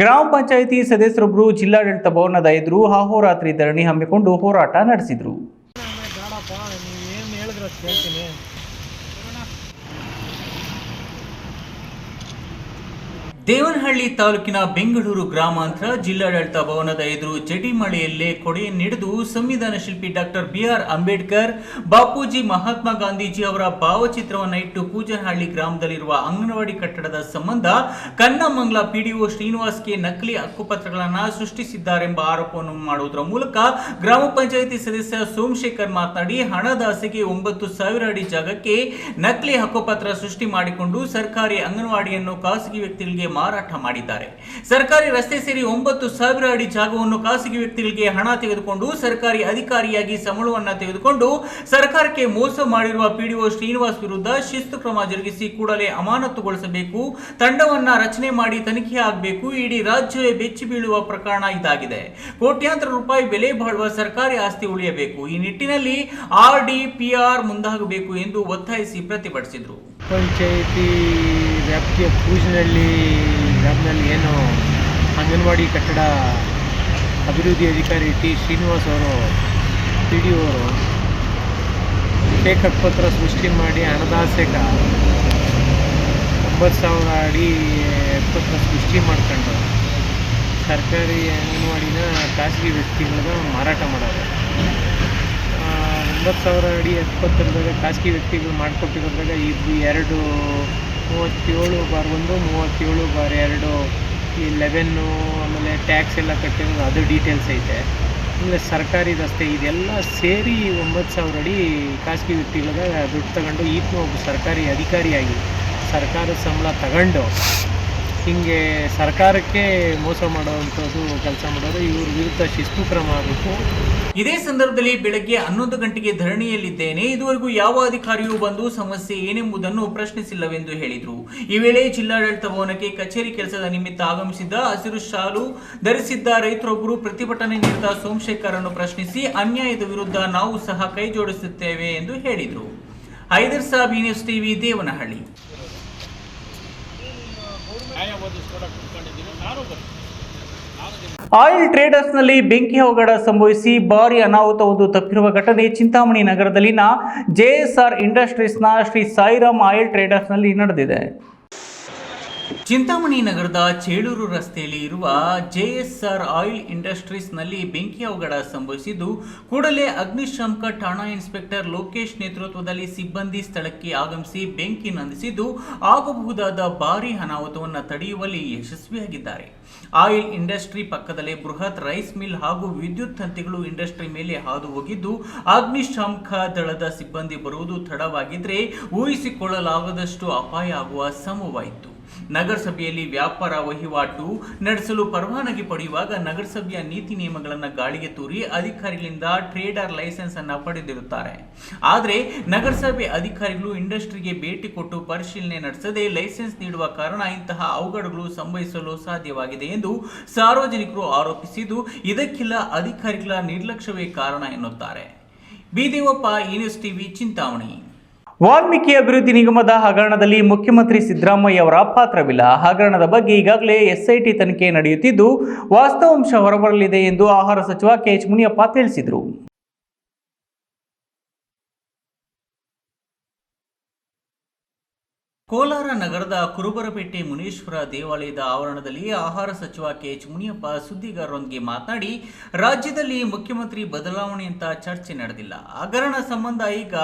ಗ್ರಾಮ ಪಂಚಾಯಿತಿ ಸದಸ್ಯರೊಬ್ಬರು ಜಿಲ್ಲಾಡಳಿತ ಭವನದ ಎದುರು ಅಹೋರಾತ್ರಿ ಧರಣಿ ಹಮ್ಮಿಕೊಂಡು ಹೋರಾಟ ನಡೆಸಿದರು. ದೇವನಹಳ್ಳಿ ತಾಲೂಕಿನ ಬೆಂಗಳೂರು ಗ್ರಾಮಾಂತರ ಜಿಲ್ಲಾಡಳಿತ ಭವನದ ಎದುರು ಜಡಿಮಳೆಯಲ್ಲೇ ಕೊಡೆಯನ್ನಿಡಿದು ಸಂವಿಧಾನ ಶಿಲ್ಪಿ doctor B R Ambedkar, Bapuji Mahatma Gandhiji ಅವರ ಭಾವಚಿತ್ರವನ್ನು ಇಟ್ಟು ಪೂಜನಹಳ್ಳಿ ಗ್ರಾಮದಲ್ಲಿರುವ ಅಂಗನವಾಡಿ ಕಟ್ಟಡದ ಸಂಬಂಧ ಕನ್ನಮಂಗಲ ಪಿಡಿಒ ಶ್ರೀನಿವಾಸ್ಗೆ ನಕಲಿ ಹಕ್ಕುಪತ್ರಗಳನ್ನು ಸೃಷ್ಟಿಸಿದ್ದಾರೆಂಬ ಆರೋಪವನ್ನು ಮಾಡುವುದರ ಮೂಲಕ ಗ್ರಾಮ ಪಂಚಾಯಿತಿ ಸದಸ್ಯ ಸೋಮಶೇಖರ್ ಮಾತನಾಡಿ, ಹಣದಾಸೆಗೆ ಒಂಬತ್ತು ಸಾವಿರ ಅಡಿ ಜಾಗಕ್ಕೆ ನಕಲಿ ಹಕ್ಕುಪತ್ರ ಸೃಷ್ಟಿ ಮಾಡಿಕೊಂಡು ಸರ್ಕಾರಿ ಅಂಗನವಾಡಿಯನ್ನು ಖಾಸಗಿ ವ್ಯಕ್ತಿಗಳಿಗೆ ಮಾರಾಟ ಮಾಡಿದ್ದಾರೆ. ಸರ್ಕಾರಿ ರಸ್ತೆ ಸೇರಿ ಒಂಬತ್ತು ಸಾವಿರ ಅಡಿ ಜಾಗವನ್ನು ಖಾಸಗಿ ವ್ಯಕ್ತಿಗಳಿಗೆ ಹಣ ತೆಗೆದುಕೊಂಡು ಸರ್ಕಾರಿ ಅಧಿಕಾರಿಯಾಗಿ ಸಂಬಳವನ್ನ ತೆಗೆದುಕೊಂಡು ಸರ್ಕಾರಕ್ಕೆ ಮೋಸ ಮಾಡಿರುವ ಪಿಡಿಒ ಶ್ರೀನಿವಾಸ್ ವಿರುದ್ಧ ಶಿಸ್ತು ಕ್ರಮ ಜರುಗಿಸಿ ಕೂಡಲೇ ಅಮಾನತುಗೊಳಿಸಬೇಕು, ತಂಡವನ್ನ ರಚನೆ ಮಾಡಿ ತನಿಖೆ ಆಗಬೇಕು, ಇಡೀ ರಾಜ್ಯವೇ ಬೆಚ್ಚಿ ಬೀಳುವ ಪ್ರಕರಣ ಇದಾಗಿದೆ. ಕೋಟ್ಯಾಂತರ ರೂಪಾಯಿ ಬೆಲೆ ಬಾಳುವ ಸರ್ಕಾರಿ ಆಸ್ತಿ ಉಳಿಯಬೇಕು. ಈ ನಿಟ್ಟಿನಲ್ಲಿ ಆರ್ ಡಿ ಪಿಆರ್ ಮುಂದಾಗಬೇಕು ಎಂದು ಒತ್ತಾಯಿಸಿ ಪ್ರತಿಭಟಿಸಿದರು.
ಪಂಚಾಯಿತಿ ವ್ಯಾಪ್ತಿಯ ಪೂಜನಹಳ್ಳಿ ಗ್ರಾಮದಲ್ಲಿ ಏನು ಅಂಗನವಾಡಿ ಕಟ್ಟಡ ಅಭಿವೃದ್ಧಿ ಅಧಿಕಾರಿ ಟಿ ಶ್ರೀನಿವಾಸ್ ಅವರು ಪಿ ಡಿ ಅವರು ಟೇಕಪ್ ಪತ್ರ ಸೃಷ್ಟಿ ಮಾಡಿ ಹಣದಾಸೆಗ ಒಂಬತ್ತು ಸಾವಿರ ಅಡಿ ಪತ್ರ ಸೃಷ್ಟಿ ಮಾಡ್ಕೊಂಡು ಸರ್ಕಾರಿ ಅಂಗನವಾಡಿನ ಖಾಸಗಿ ವ್ಯಕ್ತಿಗಳನ್ನ ಮಾರಾಟ ಮಾಡೋದು. ಒಂಬತ್ತು ಸಾವಿರ ಅಡಿ ಎಪ್ಪತ್ತರದಾಗ ಖಾಸಗಿ ವ್ಯಕ್ತಿಗಳು ಮಾಡಿಕೊಟ್ಟಿರೋದ್ರಾಗ ಇಬ್ಬ ಎರಡು ಮೂವತ್ತೇಳು ಬಾರ್ ಒಂದು, ಮೂವತ್ತೇಳು ಬಾರ್ ಎರಡು. ಈ ಲೆವೆನ್ನು ಆಮೇಲೆ ಟ್ಯಾಕ್ಸ್ ಎಲ್ಲ ಕಟ್ಟಿರೋದು ಅದು ಡೀಟೇಲ್ಸ್ ಐತೆ. ಆಮೇಲೆ ಸರ್ಕಾರಿ ರಸ್ತೆ ಇದೆಲ್ಲ ಸೇರಿ ಒಂಬತ್ತು ಸಾವಿರ ಅಡಿ ಖಾಸಗಿ ವ್ಯಕ್ತಿಗಳಿಗೆ ದುಡ್ಡು ತಗೊಂಡು ಈತನ ಒಬ್ಬ ಸರ್ಕಾರಿ ಅಧಿಕಾರಿಯಾಗಿ ಸರ್ಕಾರದ ಸಂಬಳ ತಗೊಂಡು ಹಿಂಗೆ ಸರ್ಕಾರಕ್ಕೆ ಮೋಸ ಮಾಡುವಂಥದ್ದು ಕೆಲಸ ಮಾಡೋದು ಇವ್ರ ವಿರುದ್ಧ ಶಿಸ್ತು ಕ್ರಮ ಆಗಬೇಕು.
ಇದೇ ಸಂದರ್ಭದಲ್ಲಿ ಬೆಳಗ್ಗೆ ಹನ್ನೊಂದು ಗಂಟೆಗೆ ಧರಣಿಯಲ್ಲಿದ್ದೇನೆ. ಇದುವರೆಗೂ ಯಾವ ಅಧಿಕಾರಿಯೂ ಬಂದು ಸಮಸ್ಯೆ ಏನೆಂಬುದನ್ನು ಪ್ರಶ್ನಿಸಿಲ್ಲವೆಂದು ಹೇಳಿದರು. ಈ ವೇಳೆ ಜಿಲ್ಲಾಡಳಿತ ಭವನಕ್ಕೆ ಕಚೇರಿ ಕೆಲಸದ ನಿಮಿತ್ತ ಆಗಮಿಸಿದ್ದ ಹಸಿರು ಶಾಲು ಧರಿಸಿದ್ದ ರೈತರೊಬ್ಬರು ಪ್ರತಿಭಟನೆ ನಿರತ ಸೋಮಶೇಖರನ್ನು ಪ್ರಶ್ನಿಸಿ, ಅನ್ಯಾಯದ ವಿರುದ್ಧ ನಾವು ಸಹ ಕೈ ಜೋಡಿಸುತ್ತೇವೆ ಎಂದು ಹೇಳಿದರು. Haider Saab news TV Devanahalli. Oil ಟ್ರೇಡರ್ಸ್ನಲ್ಲಿ ಬೆಂಕಿ ಅವಘಡ ಸಂಭವಿಸಿ ಭಾರಿ ಅನಾಹುತವೊಂದು ತಪ್ಪಿರುವ ಘಟನೆ ಚಿಂತಾಮಣಿ ನಗರದಲ್ಲಿನ ಜೆಎಸ್ಆರ್ ಇಂಡಸ್ಟ್ರೀಸ್ನ ಶ್ರೀ ಸಾಯಿರಾಮ್ ಆಯಿಲ್ ಟ್ರೇಡರ್ಸ್ನಲ್ಲಿ ನಡೆದಿದೆ. ಚಿಂತಾಮಣಿ ನಗರದ ಚೇಳೂರು ರಸ್ತೆಯಲ್ಲಿ ಇರುವ ಜೆಎಸ್ಆರ್ ಆಯಿಲ್ ಇಂಡಸ್ಟ್ರೀಸ್ನಲ್ಲಿ ಬೆಂಕಿ ಅವಘಡ ಸಂಭವಿಸಿದ್ದು, ಕೂಡಲೇ ಅಗ್ನಿಶಾಮಕ ಠಾಣಾ ಇನ್ಸ್ಪೆಕ್ಟರ್ ಲೋಕೇಶ್ ನೇತೃತ್ವದಲ್ಲಿ ಸಿಬ್ಬಂದಿ ಸ್ಥಳಕ್ಕೆ ಆಗಮಿಸಿ ಬೆಂಕಿ ನಂದಿಸಿದ್ದು, ಆಗಬಹುದಾದ ಭಾರಿ ಅನಾಹುತವನ್ನು ತಡೆಯುವಲ್ಲಿ ಯಶಸ್ವಿಯಾಗಿದ್ದಾರೆ. ಆಯಿಲ್ ಇಂಡಸ್ಟ್ರಿ ಪಕ್ಕದಲ್ಲೇ ಬೃಹತ್ ರೈಸ್ ಮಿಲ್ ಹಾಗೂ ವಿದ್ಯುತ್ ತಂತಿಗಳು ಇಂಡಸ್ಟ್ರಿ ಮೇಲೆ ಹಾದು ಹೋಗಿದ್ದು ಅಗ್ನಿಶಾಮಕ ದಳದ ಸಿಬ್ಬಂದಿ ಬರುವುದು ತಡವಾಗಿದ್ರೆ ಊಹಿಸಿಕೊಳ್ಳಲಾಗದಷ್ಟು ಅಪಾಯ ಆಗುವ ಸಮವಾಯಿತು. ನಗರಸಭೆಯಲ್ಲಿ ವ್ಯಾಪಾರ ವಹಿವಾಟು ನಡೆಸಲು ಪರವಾನಗಿ ಪಡೆಯುವಾಗ ನಗರಸಭೆಯ ನೀತಿ ನಿಯಮಗಳನ್ನು ಗಾಳಿಗೆ ತೂರಿ ಅಧಿಕಾರಿಗಳಿಂದ ಟ್ರೇಡರ್ ಲೈಸೆನ್ಸ್ ಅನ್ನು ಪಡೆದಿರುತ್ತಾರೆ. ಆದರೆ ನಗರಸಭೆ ಅಧಿಕಾರಿಗಳು ಇಂಡಸ್ಟ್ರಿಗೆ ಭೇಟಿ ಕೊಟ್ಟು ಪರಿಶೀಲನೆ ನಡೆಸದೆ ಲೈಸೆನ್ಸ್ ನೀಡುವ ಕಾರಣ ಇಂತಹ ಅವಘಡಗಳು ಸಂಭವಿಸಲು ಸಾಧ್ಯವಾಗಿದೆ ಎಂದು ಸಾರ್ವಜನಿಕರು ಆರೋಪಿಸಿದ್ದು, ಇದಕ್ಕೆಲ್ಲ ಅಧಿಕಾರಿಗಳ ನಿರ್ಲಕ್ಷ್ಯವೇ ಕಾರಣ ಎನ್ನುತ್ತಾರೆ. Bidevappa news TV Chintamani. Valmiki ಅಭಿವೃದ್ಧಿ ನಿಗಮದ ಹಗರಣದಲ್ಲಿ ಮುಖ್ಯಮಂತ್ರಿ ಸಿದ್ದರಾಮಯ್ಯ ಅವರ ಪಾತ್ರವಿಲ್ಲ. ಹಗರಣದ ಬಗ್ಗೆ ಈಗಾಗಲೇ ಎಸ್ಐಟಿ ತನಿಖೆ ನಡೆಯುತ್ತಿದ್ದು, ವಾಸ್ತವಾಂಶ ಹೊರಬರಲಿದೆ ಎಂದು ಆಹಾರ ಸಚಿವ ಕೆಎಚ್ ಮುನಿಯಪ್ಪ ತಿಳಿಸಿದರು. ಕೋಲಾರ ನಗರದ ಕುರುಬರಪೇಟೆ ಮುನೀಶ್ವರ ದೇವಾಲಯದ ಆವರಣದಲ್ಲಿ ಆಹಾರ ಸಚಿವ ಕೆಎಚ್ ಮುನಿಯಪ್ಪ ಸುದ್ದಿಗಾರರೊಂದಿಗೆ ಮಾತನಾಡಿ, ರಾಜ್ಯದಲ್ಲಿ ಮುಖ್ಯಮಂತ್ರಿ ಬದಲಾವಣೆಯಂತ ಚರ್ಚೆ ನಡೆದಿಲ್ಲ. ಹಗರಣ ಸಂಬಂಧ ಈಗ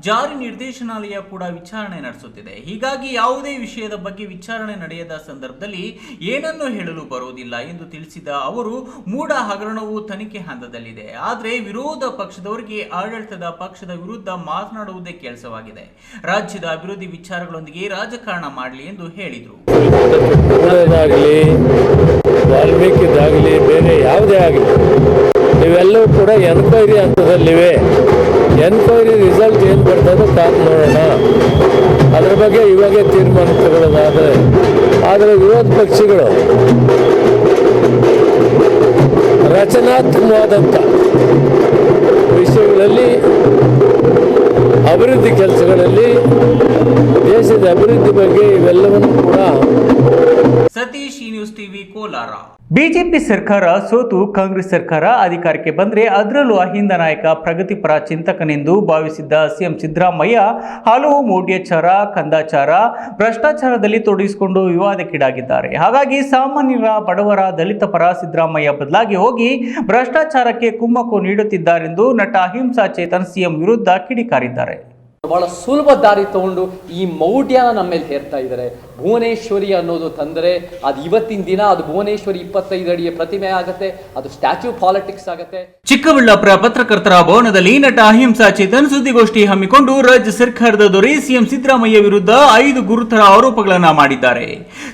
ಜಾರಿ ನಿರ್ದೇಶನಾಲಯ ಕೂಡ ವಿಚಾರಣೆ ನಡೆಸುತ್ತಿದೆ. ಹೀಗಾಗಿ ಯಾವುದೇ ವಿಷಯದ ಬಗ್ಗೆ ವಿಚಾರಣೆ ನಡೆಯದ ಸಂದರ್ಭದಲ್ಲಿ ಏನನ್ನೂ ಹೇಳಲು ಬರುವುದಿಲ್ಲ ಎಂದು ತಿಳಿಸಿದ ಅವರು ಮೂಡ ಹಗರಣವು ತನಿಖೆ ಹಂತದಲ್ಲಿದೆ. ಆದರೆ ವಿರೋಧ ಪಕ್ಷದವರಿಗೆ ಆಡಳಿತದ ಪಕ್ಷದ ವಿರುದ್ಧ ಮಾತನಾಡುವುದೇ ಕೆಲಸವಾಗಿದೆ. ರಾಜ್ಯದ ಅಭಿವೃದ್ಧಿ ವಿಚಾರಗಳೊಂದಿಗೆ ರಾಜಕಾರಣ ಮಾಡಲಿ ಎಂದು ಹೇಳಿದರು.
ವಾಲ್ಮೀಕಿದಾಗಲಿ, ಬೇರೆ ಯಾವುದೇ ಆಗಲಿ ಇವೆಲ್ಲವೂ ಕೂಡ ಎನ್ಕ್ವೈರಿ ಹಂತದಲ್ಲಿವೆ. ಎನ್ಕ್ವೈರಿ ರಿಸಲ್ಟ್ ಏನು ಬರ್ತದೋ ಕಾದು ನೋಡೋಣ. ಅದ್ರ ಬಗ್ಗೆ ಇವಾಗೇ ತೀರ್ಮಾನ ತಗೊಳ್ಳೋದಾದರೆ, ಆದರೆ ವಿರೋಧ ಪಕ್ಷಗಳು ರಚನಾತ್ಮಕವಾದಂಥ ವಿಷಯಗಳಲ್ಲಿ, ಅಭಿವೃದ್ಧಿ ಕೆಲಸಗಳಲ್ಲಿ ದೇಶದ ಅಭಿವೃದ್ಧಿ ಬಗ್ಗೆ ಇವೆಲ್ಲವನ್ನು ಕೂಡ
Satish news TV Kolar. BJP ಸರ್ಕಾರ ಸೋತು ಕಾಂಗ್ರೆಸ್ ಸರ್ಕಾರ ಅಧಿಕಾರಕ್ಕೆ ಬಂದರೆ ಅದರಲ್ಲೂ ಅಹಿಂದ ನಾಯಕ ಪ್ರಗತಿಪರ ಚಿಂತಕನೆಂದು ಭಾವಿಸಿದ್ದ ಸಿಎಂ ಸಿದ್ದರಾಮಯ್ಯ ಹಲವು ಮೌಢ್ಯಾಚಾರ ಕಂದಾಚಾರ ಭ್ರಷ್ಟಾಚಾರದಲ್ಲಿ ತೊಡಗಿಸಿಕೊಂಡು ವಿವಾದಕ್ಕೀಡಾಗಿದ್ದಾರೆ. ಹಾಗಾಗಿ ಸಾಮಾನ್ಯರ ಬಡವರ ದಲಿತ ಪರ ಸಿದ್ದರಾಮಯ್ಯ ಬದಲಾಗಿ ಹೋಗಿ ಭ್ರಷ್ಟಾಚಾರಕ್ಕೆ ಕುಮ್ಮಕ್ಕು ನೀಡುತ್ತಿದ್ದಾರೆಂದು ನಟ ಅಹಿಂಸಾ ಚೇತನ್ ಸಿಎಂ ವಿರುದ್ಧ ಕಿಡಿಕಾರಿದ್ದಾರೆ.
ಬಹಳ ಸುಲಭ ದಾರಿ ತಗೊಂಡು ಈ ಮೌಢ್ಯನ ನಮ್ಮ ಮೇಲೆ ಹೇರ್ತಾ ಇದ್ದಾರೆ. ಭುವನೇಶ್ವರಿ ಅನ್ನೋದು ತಂದರೆ ಅದು ಇವತ್ತಿನ ದಿನ ಅದು ಭುವನೇಶ್ವರಿ ಇಪ್ಪತ್ತೈದು ಅಡಿಯ ಪ್ರತಿಮೆ ಆಗತ್ತೆ, ಅದು ಸ್ಟ್ಯಾಚ್ಯೂ ಪಾಲಿಟಿಕ್ಸ್ ಆಗುತ್ತೆ.
ಚಿಕ್ಕಬಳ್ಳಾಪುರ ಪತ್ರಕರ್ತರ ಭವನದಲ್ಲಿ ನಟ ಅಹಿಂಸಾ ಚೇತನ್ ಸುದ್ದಿಗೋಷ್ಠಿ ಹಮ್ಮಿಕೊಂಡು ರಾಜ್ಯ ಸರ್ಕಾರದ ದೊರೆ ಸಿಎಂ ಸಿದ್ದರಾಮಯ್ಯ ವಿರುದ್ಧ ಐದು ಗುರುತರ ಆರೋಪಗಳನ್ನ ಮಾಡಿದ್ದಾರೆ.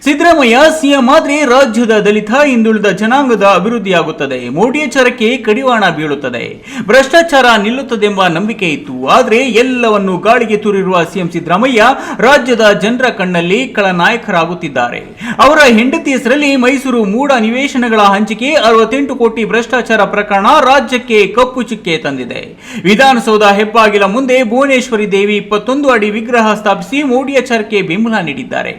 ಸಿದ್ದರಾಮಯ್ಯ ಸಿಎಂ ಆದ್ರೆ ರಾಜ್ಯದ ದಲಿತ, ಹಿಂದುಳಿದ ಜನಾಂಗದ ಅಭಿವೃದ್ಧಿಯಾಗುತ್ತದೆ. ಮೋಡಿಯಾಚಾರಕ್ಕೆ ಕಡಿವಾಣ ಬೀಳುತ್ತದೆ. ಭ್ರಷ್ಟಾಚಾರ ನಿಲ್ಲುತ್ತದೆಂಬ ನಂಬಿಕೆ ಇತ್ತು. ಆದರೆ ಎಲ್ಲವನ್ನು ಗಾಳಿಗೆ ತೂರಿರುವ ಸಿಎಂ ಸಿದ್ದರಾಮಯ್ಯ ರಾಜ್ಯದ ಜನರ ಕಣ್ಣಲ್ಲಿ ಕಳನಾಯಕರಾಗುತ್ತಿದ್ದಾರೆ ಅವರ ಹೆಂಡತಿ ಹೆಸರಲ್ಲಿ ಮೈಸೂರು ಮೂಡ ನಿವೇಶನಗಳ ಹಂಚಿಕೆ, ಅರವತ್ತೆಂಟು ಕೋಟಿ ಭ್ರಷ್ಟಾಚಾರ ಪ್ರಕರಣ ರಾಜ್ಯಕ್ಕೆ ಕಪ್ಪು ಚುಕ್ಕೆ ತಂದಿದೆ. ವಿಧಾನಸೌಧ ಹೆಬ್ಬಾಗಿಲ ಮುಂದೆ ಭುವನೇಶ್ವರಿ ದೇವಿ ಇಪ್ಪತ್ತೊಂದು ಅಡಿ ವಿಗ್ರಹ ಸ್ಥಾಪಿಸಿ ಮೋಡಿಯಾಚಾರಕ್ಕೆ ಬೆಂಬಲ ನೀಡಿದ್ದಾರೆ.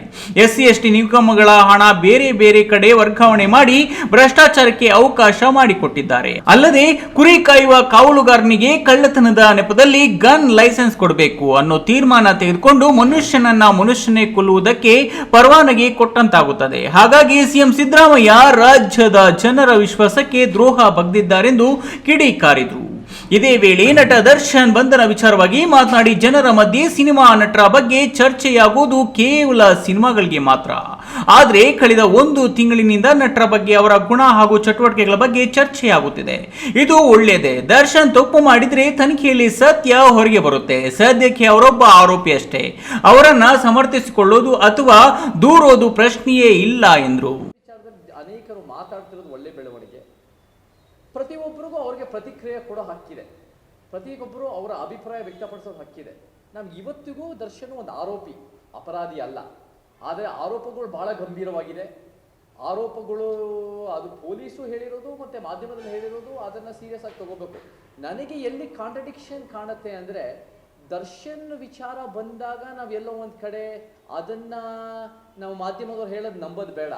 ಎಸ್ಸಿ ಎಸ್ಟಿ ನಿಗಮಗಳ ಹಣ ಬೇರೆ ಬೇರೆ ಕಡೆ ವರ್ಗಾವಣೆ ಮಾಡಿ ಭ್ರಷ್ಟಾಚಾರಕ್ಕೆ ಅವಕಾಶ ಮಾಡಿಕೊಟ್ಟಿದ್ದಾರೆ. ಅಲ್ಲದೆ ಕುರಿ ಕಾಯುವ ಕಾವಲುಗಾರನಿಗೆ ಕಳ್ಳತನದ ನೆಪದಲ್ಲಿ ಗನ್ ಲೈಸೆನ್ಸ್ ಕೊಡಬೇಕು. ಅನ್ನೋ ತೀರ್ಮಾನ ತೆಗೆದುಕೊಂಡು ಮನುಷ್ಯನನ್ನ ಮನುಷ್ಯನೇ ಕೊಲ್ಲುವುದಕ್ಕೆ ಪರವಾನಗಿ ಕೊಟ್ಟಂತಾಗುತ್ತದೆ. ಹಾಗಾಗಿ ಸಿಎಂ ಸಿದ್ದರಾಮಯ್ಯ ರಾಜ್ಯದ ಜನರ ವಿಶ್ವಾಸಕ್ಕೆ ದ್ರೋಹ ಬಗ್ದಿದ್ದಾರೆಂದು ಕಿಡಿಕಾರಿದ್ರು. ಇದೇ ವೇಳೆ ನಟ ದರ್ಶನ್ ಬಂಧನ ವಿಚಾರವಾಗಿ ಮಾತನಾಡಿ, ಜನರ ಮಧ್ಯೆ ಸಿನಿಮಾ ನಟರ ಬಗ್ಗೆ ಚರ್ಚೆಯಾಗುವುದು ಕೇವಲ ಸಿನಿಮಾಗಳಿಗೆ ಮಾತ್ರ. ಆದರೆ ಕಳೆದ ಒಂದು ತಿಂಗಳಿನಿಂದ ನಟರ ಬಗ್ಗೆ ಅವರ ಗುಣ ಹಾಗೂ ಚಟುವಟಿಕೆಗಳ ಬಗ್ಗೆ ಚರ್ಚೆಯಾಗುತ್ತಿದೆ. ಇದು ಒಳ್ಳೆಯದೇ. ದರ್ಶನ್ ತಪ್ಪು ಮಾಡಿದರೆ ತನಿಖೆಯಲ್ಲಿ ಸತ್ಯ ಹೊರಗೆ ಬರುತ್ತೆ. ಸದ್ಯಕ್ಕೆ ಅವರೊಬ್ಬ ಆರೋಪಿ ಅಷ್ಟೇ. ಅವರನ್ನ ಸಮರ್ಥಿಸಿಕೊಳ್ಳೋದು ಅಥವಾ ದೂರೋದು ಪ್ರಶ್ನೆಯೇ ಇಲ್ಲ ಎಂದರು.
ಅವ್ರಿಗೆ ಪ್ರತಿಕ್ರಿಯೆ ಕೊಡೋ ಹಕ್ಕಿದೆ. ಪ್ರತಿಯೊಬ್ಬರು ಅವರ ಅಭಿಪ್ರಾಯ ವ್ಯಕ್ತಪಡಿಸೋ ಹಕ್ಕಿದೆ. ನಮ್ಗೆ ಇವತ್ತಿಗೂ ದರ್ಶನ್ ಒಂದು ಆರೋಪಿ, ಅಪರಾಧಿ ಅಲ್ಲ. ಆದರೆ ಆರೋಪಗಳು ಬಹಳ ಗಂಭೀರವಾಗಿದೆ. ಆರೋಪಗಳು ಅದು ಪೊಲೀಸು ಹೇಳಿರೋದು ಮತ್ತೆ ಮಾಧ್ಯಮದಲ್ಲಿ ಹೇಳಿರೋದು ಅದನ್ನ ಸೀರಿಯಸ್ ಆಗಿ ತಗೋಬೇಕು. ನನಗೆ ಎಲ್ಲಿ ಕಾಂಟ್ರಡಿಕ್ಷನ್ ಕಾಣುತ್ತೆ ಅಂದ್ರೆ, ದರ್ಶನ್ ವಿಚಾರ ಬಂದಾಗ ನಾವೆಲ್ಲೋ ಒಂದು ಕಡೆ ಅದನ್ನ ನಾವು ಮಾಧ್ಯಮದವ್ರು ಹೇಳೋದು ನಂಬೋದು ಬೇಡ.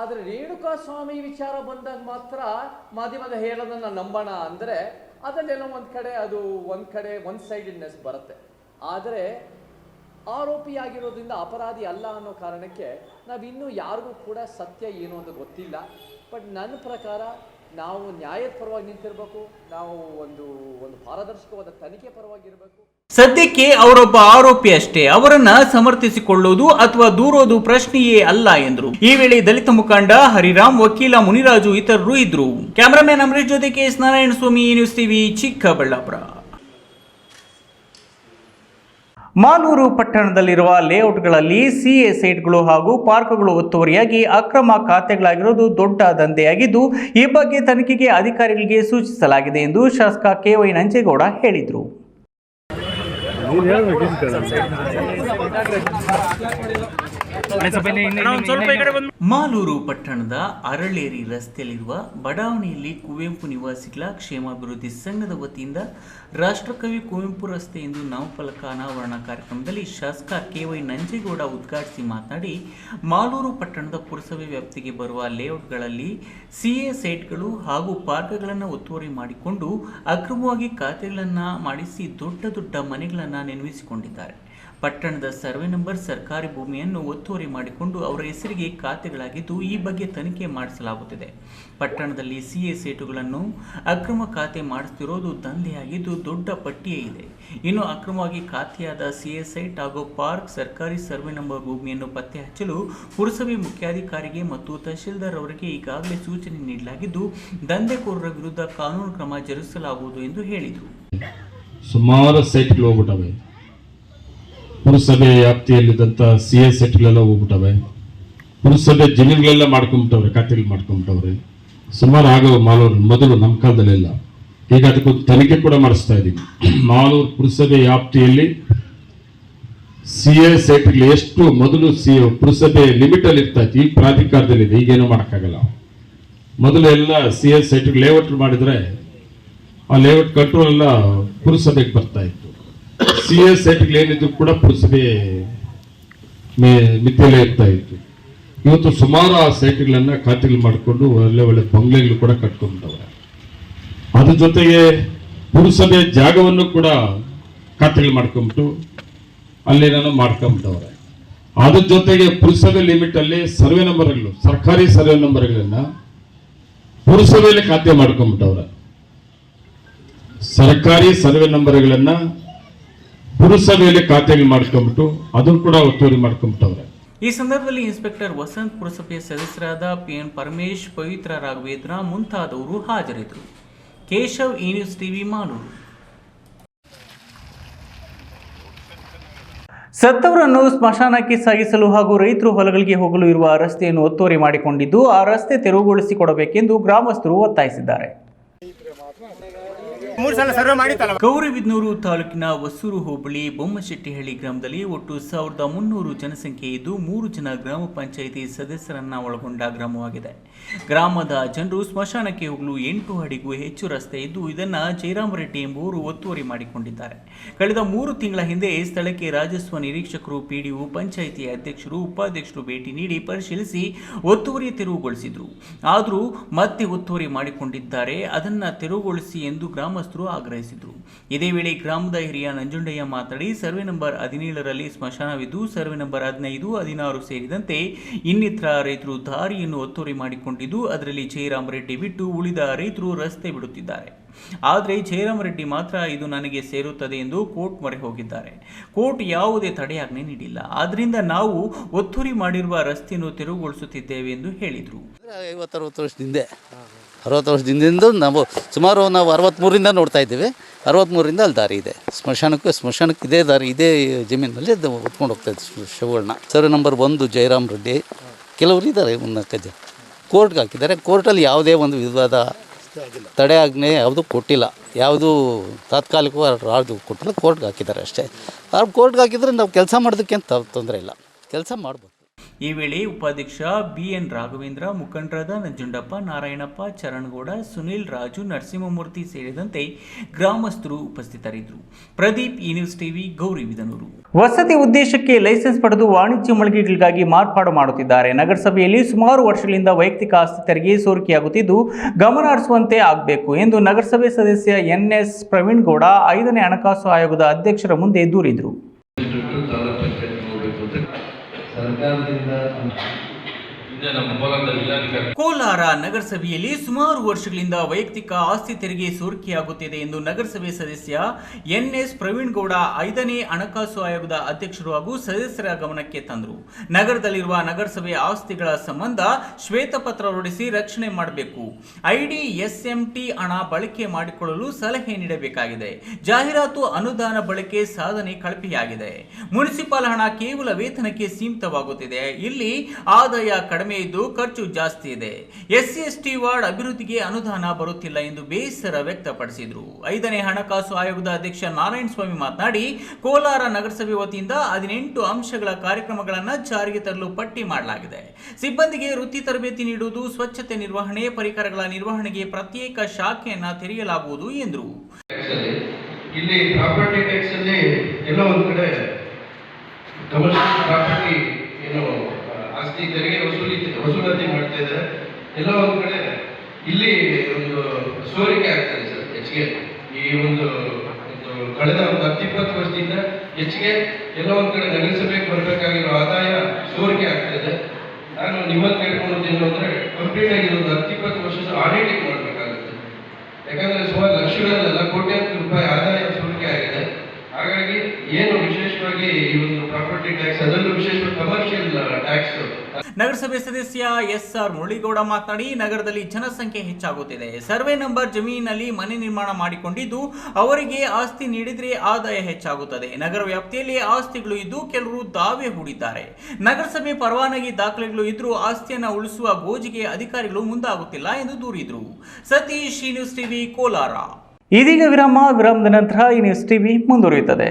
ಆದರೆ ರೇಣುಕಾ ಸ್ವಾಮಿ ವಿಚಾರ ಬಂದಾಗ ಮಾತ್ರ ಮಾಧ್ಯಮದ ಹೇಳೋದನ್ನು ನಂಬೋಣ ಅಂದ್ರೆ ಅದನ್ನೆಲ್ಲ ಒಂದು ಕಡೆ ಅದು ಒಂದು ಕಡೆ ಒನ್ ಸೈಡೆಡ್ನೆಸ್ ಬರುತ್ತೆ. ಆದರೆ ಆರೋಪಿಯಾಗಿರೋದ್ರಿಂದ ಅಪರಾಧಿ ಅಲ್ಲ ಅನ್ನೋ ಕಾರಣಕ್ಕೆ ನಾವಿನ್ನೂ ಯಾರಿಗೂ ಕೂಡ ಸತ್ಯ ಏನು ಅಂತ ಗೊತ್ತಿಲ್ಲ. ಬಟ್ ನನ್ನ ಪ್ರಕಾರ ನಾವು ನ್ಯಾಯದ ಪರವಾಗಿ ನಿಂತಿರ್ಬೇಕು, ನಾವು ಒಂದು ಒಂದು ಪಾರದರ್ಶಕವಾದ ತನಿಖೆ ಪರವಾಗಿರಬೇಕು
ಸದ್ಯಕ್ಕೆ ಅವರೊಬ್ಬ ಆರೋಪಿ ಅಷ್ಟೇ, ಅವರನ್ನ ಸಮರ್ಥಿಸಿಕೊಳ್ಳುವುದು ಅಥವಾ ದೂರೋದು ಪ್ರಶ್ನೆಯೇ ಅಲ್ಲ ಎಂದರು. ಈ ವೇಳೆ ದಲಿತ ಮುಖಂಡ ಹರಿರಾಮ್, ವಕೀಲ ಮುನಿರಾಜು ಇತರರು ಇದ್ರು ಕ್ಯಾಮರಾಮ್ಯಾನ್ ಅಮರೇಶ್ ಜೊತೆ K S Narayana Swamy news TV Chikkaballapur. Malur ಪಟ್ಟಣದಲ್ಲಿರುವ ಲೇಔಟ್ಗಳಲ್ಲಿ ಸಿಎ ಸೈಟ್ಗಳು ಹಾಗೂ ಪಾರ್ಕ್ಗಳು ಒತ್ತುವರಿಯಾಗಿ ಅಕ್ರಮ ಖಾತೆಗಳಾಗಿರುವುದು ದೊಡ್ಡ ದಂಧೆಯಾಗಿದ್ದು, ಈ ಬಗ್ಗೆ ತನಿಖೆಗೆ ಅಧಿಕಾರಿಗಳಿಗೆ ಸೂಚಿಸಲಾಗಿದೆ ಎಂದು ಶಾಸಕ ಕೆವೈ ನಂಜೇಗೌಡ ಹೇಳಿದರು. ಮಾಲೂರು ಪಟ್ಟಣದ ಅರಳೇರಿ ರಸ್ತೆಯಲ್ಲಿರುವ ಬಡಾವಣೆಯಲ್ಲಿ ಕುವೆಂಪು ನಿವಾಸಿಗಳ ಕ್ಷೇಮಾಭಿವೃದ್ಧಿ ಸಂಘದ ವತಿಯಿಂದ ರಾಷ್ಟ್ರಕವಿ ಕುವೆಂಪು ರಸ್ತೆ ಎಂದು ನಾಮಫಲಕ ಅನಾವರಣ ಕಾರ್ಯಕ್ರಮದಲ್ಲಿ ಶಾಸಕ ಕೆವೈ ನಂಜೇಗೌಡ ಉದ್ಘಾಟಿಸಿ ಮಾತನಾಡಿ ಮಾಲೂರು ಪಟ್ಟಣದ ಪುರಸಭೆ ವ್ಯಾಪ್ತಿಗೆ ಬರುವ ಲೇಔಟ್ಗಳಲ್ಲಿ ಸಿಎ ಸೈಟ್ಗಳು ಹಾಗೂ ಪಾರ್ಕ್ಗಳನ್ನು ಒತ್ತುವರಿ ಮಾಡಿಕೊಂಡು ಅಕ್ರಮವಾಗಿ ಖಾತೆಗಳನ್ನು ಮಾಡಿಸಿ ದೊಡ್ಡ ದೊಡ್ಡ ಮನೆಗಳನ್ನು ನಿರ್ಮಿಸಿಕೊಂಡಿದ್ದಾರೆ. ಪಟ್ಟಣದ ಸರ್ವೆ ನಂಬರ್ ಸರ್ಕಾರಿ ಭೂಮಿಯನ್ನು ಒತ್ತುವರಿ ಮಾಡಿಕೊಂಡು ಅವರ ಹೆಸರಿಗೆ ಖಾತೆಗಳಾಗಿದ್ದು ಈ ಬಗ್ಗೆ ತನಿಖೆ ಮಾಡಿಸಲಾಗುತ್ತಿದೆ. ಪಟ್ಟಣದಲ್ಲಿ ಸಿಎ ಸೇಟುಗಳನ್ನು ಅಕ್ರಮ ಖಾತೆ ಮಾಡಿಸ್ತಿರೋದು ದಂಧೆಯಾಗಿದ್ದು ದೊಡ್ಡ ಪಟ್ಟಿಯೇ ಇದೆ. ಇನ್ನು ಅಕ್ರಮವಾಗಿ ಖಾತೆಯಾದ ಸಿಎ ಸೈಟ್ ಹಾಗೂ ಪಾರ್ಕ್ ಸರ್ಕಾರಿ ಸರ್ವೆ ನಂಬರ್ ಭೂಮಿಯನ್ನು ಪತ್ತೆ ಹಚ್ಚಲು ಪುರಸಭೆ ಮುಖ್ಯಾಧಿಕಾರಿಗೆ ಮತ್ತು ತಹಶೀಲ್ದಾರ್ ಅವರಿಗೆ ಈಗಾಗಲೇ ಸೂಚನೆ ನೀಡಲಾಗಿದ್ದು, ದಂಧೆಕೋರರ ವಿರುದ್ಧ ಕಾನೂನು ಕ್ರಮ ಜರುಗಿಸಲಾಗುವುದು ಎಂದು ಹೇಳಿದರು.
ಸುಮಾರು ಸೈಟ್ಗಳು ಹೋಗ್ಬಿಟ್ಟವೆ. ಪುರಸಭೆ ವ್ಯಾಪ್ತಿಯಲ್ಲಿದ್ದಂಥ ಸಿ ಎ ಸೆಟ್ಗಳೆಲ್ಲ ಹೋಗ್ಬಿಟ್ಟವೆ. ಪುರಸಭೆ ಜಮೀನುಗಳೆಲ್ಲ ಮಾಡ್ಕೊಂಬಿಟ್ಟವ್ರೆ ಖಾತೆಗಳು ಮಾಡ್ಕೊಂಬಿಟ್ಟವ್ರೆ. ಸುಮಾರು ಆಗೋ ಮಾಲೂರು ಮೊದಲು ನಮ್ಮ ಕಾಲದಲ್ಲೆಲ್ಲ ಈಗ ಅದಕ್ಕೊಂದು ತನಿಖೆ ಕೂಡ ಮಾಡಿಸ್ತಾ ಇದ್ದೀವಿ ಮಾಲೂರು ಪುರಸಭೆ ವ್ಯಾಪ್ತಿಯಲ್ಲಿ ಸಿ ಎ ಸೆಟ್ಗಳು ಎಷ್ಟು ಮೊದಲು ಸಿ, ಪುರಸಭೆ ಲಿಮಿಟಲ್ಲಿ ಇರ್ತಾ ಇತ್ತು, ಈ ಪ್ರಾಧಿಕಾರದಲ್ಲಿದೆ ಈಗೇನು ಮಾಡೋಕ್ಕಾಗಲ್ಲ. ಮೊದಲು ಎಲ್ಲ ಸಿ ಎ ಸೆಟ್ ಲೇಔಟ್ ಮಾಡಿದರೆ, ಆ ಲೇಔಟ್ ಕಂಟ್ರೋಲ್ ಎಲ್ಲ ಪುರಸಭೆಗೆ ಬರ್ತಾ ಇತ್ತು. ಸಿ ಸೈಟ್ಗಳು ಏನಿದ್ರು ಕೂಡ ಪುರಸಭೆ ಮಿತಿಯಲ್ಲಿ ಇರ್ತಾ ಇತ್ತು. ಇವತ್ತು ಸುಮಾರು ಆ ಸೈಟ್ಗಳನ್ನ ಖಾತೆಗಳು ಮಾಡಿಕೊಂಡು ಒಳ್ಳೆ ಒಳ್ಳೆ ಬಂಗ್ಲೆಗಳು ಕೂಡ ಕಟ್ಕೊಂಡವ್ರೆ ಅದ್ರ ಜೊತೆಗೆ ಪುರಸಭೆ ಜಾಗವನ್ನು ಕೂಡ ಖಾತೆಗಳು ಮಾಡ್ಕೊಂಬಿಟ್ಟು ಅಲ್ಲಿ ನಾನು ಮಾಡ್ಕೊಂಬಿಟ್ಟವ್ರೆ. ಅದ್ರ ಜೊತೆಗೆ ಪುರಸಭೆ ಲಿಮಿಟ್ ಅಲ್ಲಿ ಸರ್ವೆ ನಂಬರ್ಗಳು, ಸರ್ಕಾರಿ ಸರ್ವೆ ನಂಬರ್ಗಳನ್ನ ಪುರಸಭೆಯಲ್ಲಿ ಖಾತೆ ಮಾಡ್ಕೊಂಬಿಟ್ಟವ್ರೆ. ಸರ್ಕಾರಿ ಸರ್ವೆ ನಂಬರ್ಗಳನ್ನ ಪುರಸಭೆಯಲ್ಲಿ ಖಾತೆಗಳು ಮಾಡ್ಕೊಂಡ್ಬಿಟ್ಟು ಅದನ್ನು ಕೂಡ ಒತ್ತುವರಿ ಮಾಡ್ಕೊಂಬಿಟ್ಟವ್ರೆ.
ಈ ಸಂದರ್ಭದಲ್ಲಿ ಇನ್ಸ್ಪೆಕ್ಟರ್ ವಸಂತ್ ಪುರಸಭೆಯ ಸದಸ್ಯರಾದ ಪಿ ಎನ್ ಪರಮೇಶ್ ಪವಿತ್ರ ರಾಘವೇಂದ್ರ ಮುಂತಾದವರು ಹಾಜರಿದ್ದರು. ಕೇಶವ್ ಈ ನ್ಯೂಸ್ ಟಿವಿ ಮಾನೂರು. ಸತ್ತವರನ್ನು ಸ್ಮಶಾನಕ್ಕೆ ಸಾಗಿಸಲು ಹಾಗೂ ರೈತರು ಹೊಲಗಳಿಗೆ ಹೋಗಲು ಇರುವ ರಸ್ತೆಯನ್ನು ಒತ್ತುವರಿ ಮಾಡಿಕೊಂಡಿದ್ದು ಆ ರಸ್ತೆ ತೆರವುಗೊಳಿಸಿಕೊಡಬೇಕೆಂದು ಗ್ರಾಮಸ್ಥರು ಒತ್ತಾಯಿಸಿದ್ದಾರೆ.
ಮೂರು ಸಲ ಸರ್ವೆ ಮಾಡಿತ್ತಲ್ಲ.
ಕೌರಿಬಿದನೂರು ತಾಲೂಕಿನ ಹೊಸೂರು ಹೋಬಳಿ ಬೊಮ್ಮಶೆಟ್ಟಿಹಳ್ಳಿ ಗ್ರಾಮದಲ್ಲಿ ಒಟ್ಟು ಸಾವಿರದ ಮುನ್ನೂರು ಜನಸಂಖ್ಯೆ ಇದ್ದು ಮೂರು ಜನ ಗ್ರಾಮ ಪಂಚಾಯಿತಿ ಸದಸ್ಯರನ್ನ ಒಳಗೊಂಡ ಗ್ರಾಮವಾಗಿದೆ. ಗ್ರಾಮದ ಜನರು ಸ್ಮಶಾನಕ್ಕೆ ಹೋಗಲು ಎಂಟು ಅಡಿಗೂ ಹೆಚ್ಚು ರಸ್ತೆ ಇದ್ದು ಇದನ್ನ ಜಯರಾಮ್ ರೆಡ್ಡಿ ಎಂಬುವರು ಒತ್ತುವರಿ ಮಾಡಿಕೊಂಡಿದ್ದಾರೆ. ಕಳೆದ ಮೂರು ತಿಂಗಳ ಹಿಂದೆ ಸ್ಥಳಕ್ಕೆ ರಾಜಸ್ವ ನಿರೀಕ್ಷಕರು, ಪಿಡಿಒ, ಪಂಚಾಯಿತಿ ಅಧ್ಯಕ್ಷರು, ಉಪಾಧ್ಯಕ್ಷರು ಭೇಟಿ ನೀಡಿ ಪರಿಶೀಲಿಸಿ ಒತ್ತುವರಿ ತೆರವುಗೊಳಿಸಿದ್ರು. ಆದರೂ ಮತ್ತೆ ಒತ್ತುವರಿ ಮಾಡಿಕೊಂಡಿದ್ದಾರೆ. ಅದನ್ನ ತೆರವುಗೊಳಿಸಿ ಎಂದು ಗ್ರಾಮಸ್ಥರು ಆಗ್ರಹಿಸಿದರು. ಇದೇ ವೇಳೆ ಗ್ರಾಮದ ಹಿರಿಯ ನಂಜುಂಡಯ್ಯ ಮಾತನಾಡಿ ಸರ್ವೆ ನಂಬರ್ ಹದಿನೇಳರಲ್ಲಿ ಸ್ಮಶಾನವಿದ್ದು ಸರ್ವೆ ನಂಬರ್ ಹದಿನೈದು ಹದಿನಾರು ಸೇರಿದಂತೆ ಇನ್ನಿತರ ರೈತರು ದಾರಿಯನ್ನು ಒತ್ತುವರಿ ಮಾಡಿಕೊಂಡಿದ್ದು ಅದರಲ್ಲಿ ಜಯರಾಮ್ ರೆಡ್ಡಿ ಬಿಟ್ಟು ಉಳಿದ ರೈತರು ರಸ್ತೆ ಬಿಡುತ್ತಿದ್ದಾರೆ. ಆದರೆ ಜಯರಾಮ್ ರೆಡ್ಡಿ ಮಾತ್ರ ಇದು ನನಗೆ ಸೇರುತ್ತದೆ ಎಂದು ಕೋರ್ಟ್ ಮೊರೆ ಹೋಗಿದ್ದಾರೆ. ಕೋರ್ಟ್ ಯಾವುದೇ ತಡೆಯಾಜ್ಞೆ ನೀಡಿಲ್ಲ. ಆದ್ದರಿಂದ ನಾವು ಒತ್ತುವರಿ ಮಾಡಿರುವ ರಸ್ತೆಯನ್ನು ತೆರವುಗೊಳಿಸುತ್ತಿದ್ದೇವೆ ಎಂದು ಹೇಳಿದರು.
ಐವತ್ತರವತ್ತು ವರ್ಷದಿಂದ ಅರವತ್ತು ವರ್ಷದಿಂದ ನಾವು ಸುಮಾರು ನಾವು ಅರವತ್ತ್ಮೂರಿಂದ ನೋಡ್ತಾ ಇದ್ದೀವಿ. ಅರವತ್ತ್ಮೂರಿಂದ ಅಲ್ಲಿ ದಾರಿ ಇದೆ. ಸ್ಮಶಾನಕ್ಕೆ ಸ್ಮಶಾನಕ್ಕೆ ಇದೇ ದಾರಿ, ಇದೇ ಜಮೀನಲ್ಲಿ ಅದು ಹೊತ್ಕೊಂಡು ಹೋಗ್ತಾ ಇದ್ದೆ ಶವಗಳನ್ನ ಸರ್, ನಂಬರ್ ಒಂದು ಜಯರಾಮ್ ರೆಡ್ಡಿ. ಕೆಲವರು ಇದ್ದಾರೆ ಒಂದು ನಾಲ್ಕೈದು ಜನ ಕೋರ್ಟ್ಗೆ ಹಾಕಿದ್ದಾರೆ. ಕೋರ್ಟಲ್ಲಿ ಯಾವುದೇ ಒಂದು ವಿಧವಾದ ತಡೆ ಆಜ್ಞೆ ಯಾವುದೂ ಕೊಟ್ಟಿಲ್ಲ. ಯಾವುದೂ ತಾತ್ಕಾಲಿಕವಾಗಿ ಯಾವುದು ಕೊಟ್ಟಿಲ್ಲ. ಕೋರ್ಟ್ಗೆ ಹಾಕಿದ್ದಾರೆ ಅಷ್ಟೇ. ಆ ಕೋರ್ಟ್ಗೆ ಹಾಕಿದರೆ ನಾವು ಕೆಲಸ ಮಾಡೋದಕ್ಕೆ ಅಂತ ತೊಂದರೆ ಇಲ್ಲ. ಕೆಲಸ ಮಾಡ್ಬೋದು.
ಈ ವೇಳೆ ಉಪಾಧ್ಯಕ್ಷ ಬಿ ಎನ್ ರಾಘವೇಂದ್ರ ಮುಖಂಡರಾದ ನಂಜುಂಡಪ್ಪ ನಾರಾಯಣಪ್ಪ ಚರಣಗೌಡ ಸುನಿಲ್ ರಾಜು ನರಸಿಂಹಮೂರ್ತಿ ಸೇರಿದಂತೆ ಗ್ರಾಮಸ್ಥರು ಉಪಸ್ಥಿತರಿದ್ದರು. ಪ್ರದೀಪ್ ಈ ನ್ಯೂಸ್ ಟಿವಿ ಗೌರಿಬಿದನೂರು ವಸತಿ ಉದ್ದೇಶಕ್ಕೆ ಲೈಸೆನ್ಸ್ ಪಡೆದು ವಾಣಿಜ್ಯ ಮಳಿಗೆಗಳಿಗಾಗಿ ಮಾರ್ಪಾಡು ಮಾಡುತ್ತಿದ್ದಾರೆ. ನಗರಸಭೆಯಲ್ಲಿ ಸುಮಾರು ವರ್ಷಗಳಿಂದ ವೈಯಕ್ತಿಕ ಆಸ್ತಿ ತೆರಿಗೆ ಸೋರಿಕೆಯಾಗುತ್ತಿದ್ದು ಗಮನ ಹರಿಸುವಂತೆ ಆಗಬೇಕು ಎಂದು ನಗರಸಭೆ ಸದಸ್ಯ ಎನ್ಎಸ್ ಪ್ರವೀಣ್ ಗೌಡ ಐದನೇ ಹಣಕಾಸು ಆಯೋಗದ ಅಧ್ಯಕ್ಷರ ಮುಂದೆ ದೂರಿದರು. நம்ம ಕೋಲಾರ ನಗರಸಭೆಯಲ್ಲಿ ಸುಮಾರು ವರ್ಷಗಳಿಂದ ವೈಯಕ್ತಿಕ ಆಸ್ತಿ ತೆರಿಗೆ ಸೋರಿಕೆಯಾಗುತ್ತಿದೆ ಎಂದು ನಗರಸಭೆ ಸದಸ್ಯ ಎನ್ಎಸ್ ಪ್ರವೀಣ್ ಗೌಡ ಐದನೇ ಹಣಕಾಸು ಆಯೋಗದ ಅಧ್ಯಕ್ಷರು ಹಾಗೂ ಸದಸ್ಯರ ಗಮನಕ್ಕೆ ತಂದರು. ನಗರದಲ್ಲಿರುವ ನಗರಸಭೆ ಆಸ್ತಿಗಳ ಸಂಬಂಧ ಶ್ವೇತಪತ್ರ ಹೊರಡಿಸಿ ರಕ್ಷಣೆ ಮಾಡಬೇಕು. ಐಡಿ, ಎಸ್ಎಂಟಿ ಹಣ ಬಳಕೆ ಮಾಡಿಕೊಳ್ಳಲು ಸಲಹೆ ನೀಡಬೇಕಾಗಿದೆ. ಜಾಹೀರಾತು ಅನುದಾನ ಬಳಕೆ ಸಾಧನೆ ಕಳಪೆಯಾಗಿದೆ. ಮುನ್ಸಿಪಲ್ ಹಣ ಕೇವಲ ವೇತನಕ್ಕೆ ಸೀಮಿತವಾಗುತ್ತಿದೆ. ಇಲ್ಲಿ ಆದಾಯ ಕಡಿಮೆ ಇದ್ದು ಖರ್ಚು ಜಾಸ್ತಿ ಇದೆ. ಎಸ್ಸಿ ಎಸ್ಟಿ ವಾರ್ಡ್ ಅಭಿವೃದ್ಧಿಗೆ ಅನುದಾನ ಬರುತ್ತಿಲ್ಲ ಎಂದು ಬೇಸರ ವ್ಯಕ್ತಪಡಿಸಿದರು. ಐದನೇ ಹಣಕಾಸು ಆಯೋಗದ ಅಧ್ಯಕ್ಷ ನಾರಾಯಣ ಸ್ವಾಮಿ ಮಾತನಾಡಿ, ಕೋಲಾರ ನಗರಸಭೆ ವತಿಯಿಂದ ಹದಿನೆಂಟು ಅಂಶಗಳ ಕಾರ್ಯಕ್ರಮಗಳನ್ನು ಜಾರಿಗೆ ತರಲು ಪಟ್ಟಿ ಮಾಡಲಾಗಿದೆ. ಸಿಬ್ಬಂದಿಗೆ ವೃತ್ತಿ ತರಬೇತಿ ನೀಡುವುದು, ಸ್ವಚ್ಛತೆ ನಿರ್ವಹಣೆ, ಪರಿಕರಗಳ ನಿರ್ವಹಣೆಗೆ ಪ್ರತ್ಯೇಕ ಶಾಖೆಯನ್ನು ತೆರೆಯಲಾಗುವುದು ಎಂದರು.
ಇಲ್ಲಿ ಪ್ರಾಪರ್ಟಿ ಟ್ಯಾಕ್ಸ್ ಅಲ್ಲಿ ಎಲ್ಲೋ ಒಂದು ಕಡೆ ಕಮರ್ಷಿಯಲ್ ಪ್ರಾಪರ್ಟಿ ಏನು ಆಸ್ತಿ ತೆರಿಗೆ ವಸೂಲಿ ವಸೂಲಾತಿ ಮಾಡ್ತಾ ಇದ್ದಾರೆ. ಎಲ್ಲ ಒಂದು ಕಡೆ ಇಲ್ಲಿ ಒಂದು ಸೋರಿಕೆ ಆಗ್ತದೆ ಸರ್, ಹೆಚ್ಚಿಗೆ. ಈ ಒಂದು ಕಳೆದ ಒಂದು ಹತ್ತಿಪ್ಪತ್ತು ವರ್ಷದಿಂದ ಹೆಚ್ಚಿಗೆ ಎಲ್ಲ ಒಂದು ಕಡೆ ನಗರಸಭೆಗೆ ಬರಬೇಕಾಗಿರೋ ಆದಾಯ ಸೋರಿಕೆ ಆಗ್ತಾ ಇದೆ. ನಾನು ನಿಮ್ಮಲ್ಲಿ ಕೇಳ್ಕೊಂಡಿದ್ದೇನು ಅಂದ್ರೆ ಕಂಪ್ಲೀಟ್ ಆಗಿ ಒಂದು ಹತ್ತಿಪ್ಪತ್ತು ವರ್ಷದ ಆಡಿಟಿಂಗ್ ಮಾಡಬೇಕಾಗುತ್ತೆ. ಯಾಕಂದ್ರೆ ಸುಮಾರು ಲಕ್ಷಗಳಲ್ಲ ಕೋಟ್ಯಾಂತರ ರೂಪಾಯಿ ಆದಾಯ ಸೋರಿಕೆ ಆಗಿದೆ. ಹಾಗಾಗಿ ಏನು ಈ ಒಂದು ಪ್ರಾಪರ್ಟಿ ಟ್ಯಾಕ್ಸ್ ಅದರಲ್ಲೂ ವಿಶೇಷವಾಗಿ ಕಮರ್ಷಿಯಲ್ ಟ್ಯಾಕ್ಸ್
ನಗರಸಭೆ ಸದಸ್ಯ ಎಸ್ ಆರ್ ಮುರಳಿಗೌಡ ಮಾತನಾಡಿ ನಗರದಲ್ಲಿ ಜನಸಂಖ್ಯೆ ಹೆಚ್ಚಾಗುತ್ತಿದೆ. ಸರ್ವೆ ನಂಬರ್ ಜಮೀನಿನಲ್ಲಿ ಮನೆ ನಿರ್ಮಾಣ ಮಾಡಿಕೊಂಡಿದ್ದು ಅವರಿಗೆ ಆಸ್ತಿ ನೀಡಿದ್ರೆ ಆದಾಯ ಹೆಚ್ಚಾಗುತ್ತದೆ. ನಗರ ವ್ಯಾಪ್ತಿಯಲ್ಲಿ ಆಸ್ತಿಗಳು ಇದ್ದು ಕೆಲವರು ದಾವೆ ಹೂಡಿದ್ದಾರೆ. ನಗರಸಭೆ ಪರವಾನಗಿ ದಾಖಲೆಗಳು ಇದ್ರೂ ಆಸ್ತಿಯನ್ನು ಉಳಿಸುವ ಗೋಜಿಗೆ ಅಧಿಕಾರಿಗಳು ಮುಂದಾಗುತ್ತಿಲ್ಲ ಎಂದು ದೂರಿದರು. ಸತೀಶ್ ಈ ನ್ಯೂಸ್ ಟಿವಿ ಕೋಲಾರ. ಇದೀಗ ವಿರಾಮ ವಿರಾಮದ ನಂತರ ಈ ನ್ಯೂಸ್ ಟಿವಿ ಮುಂದುವರಿಯುತ್ತದೆ.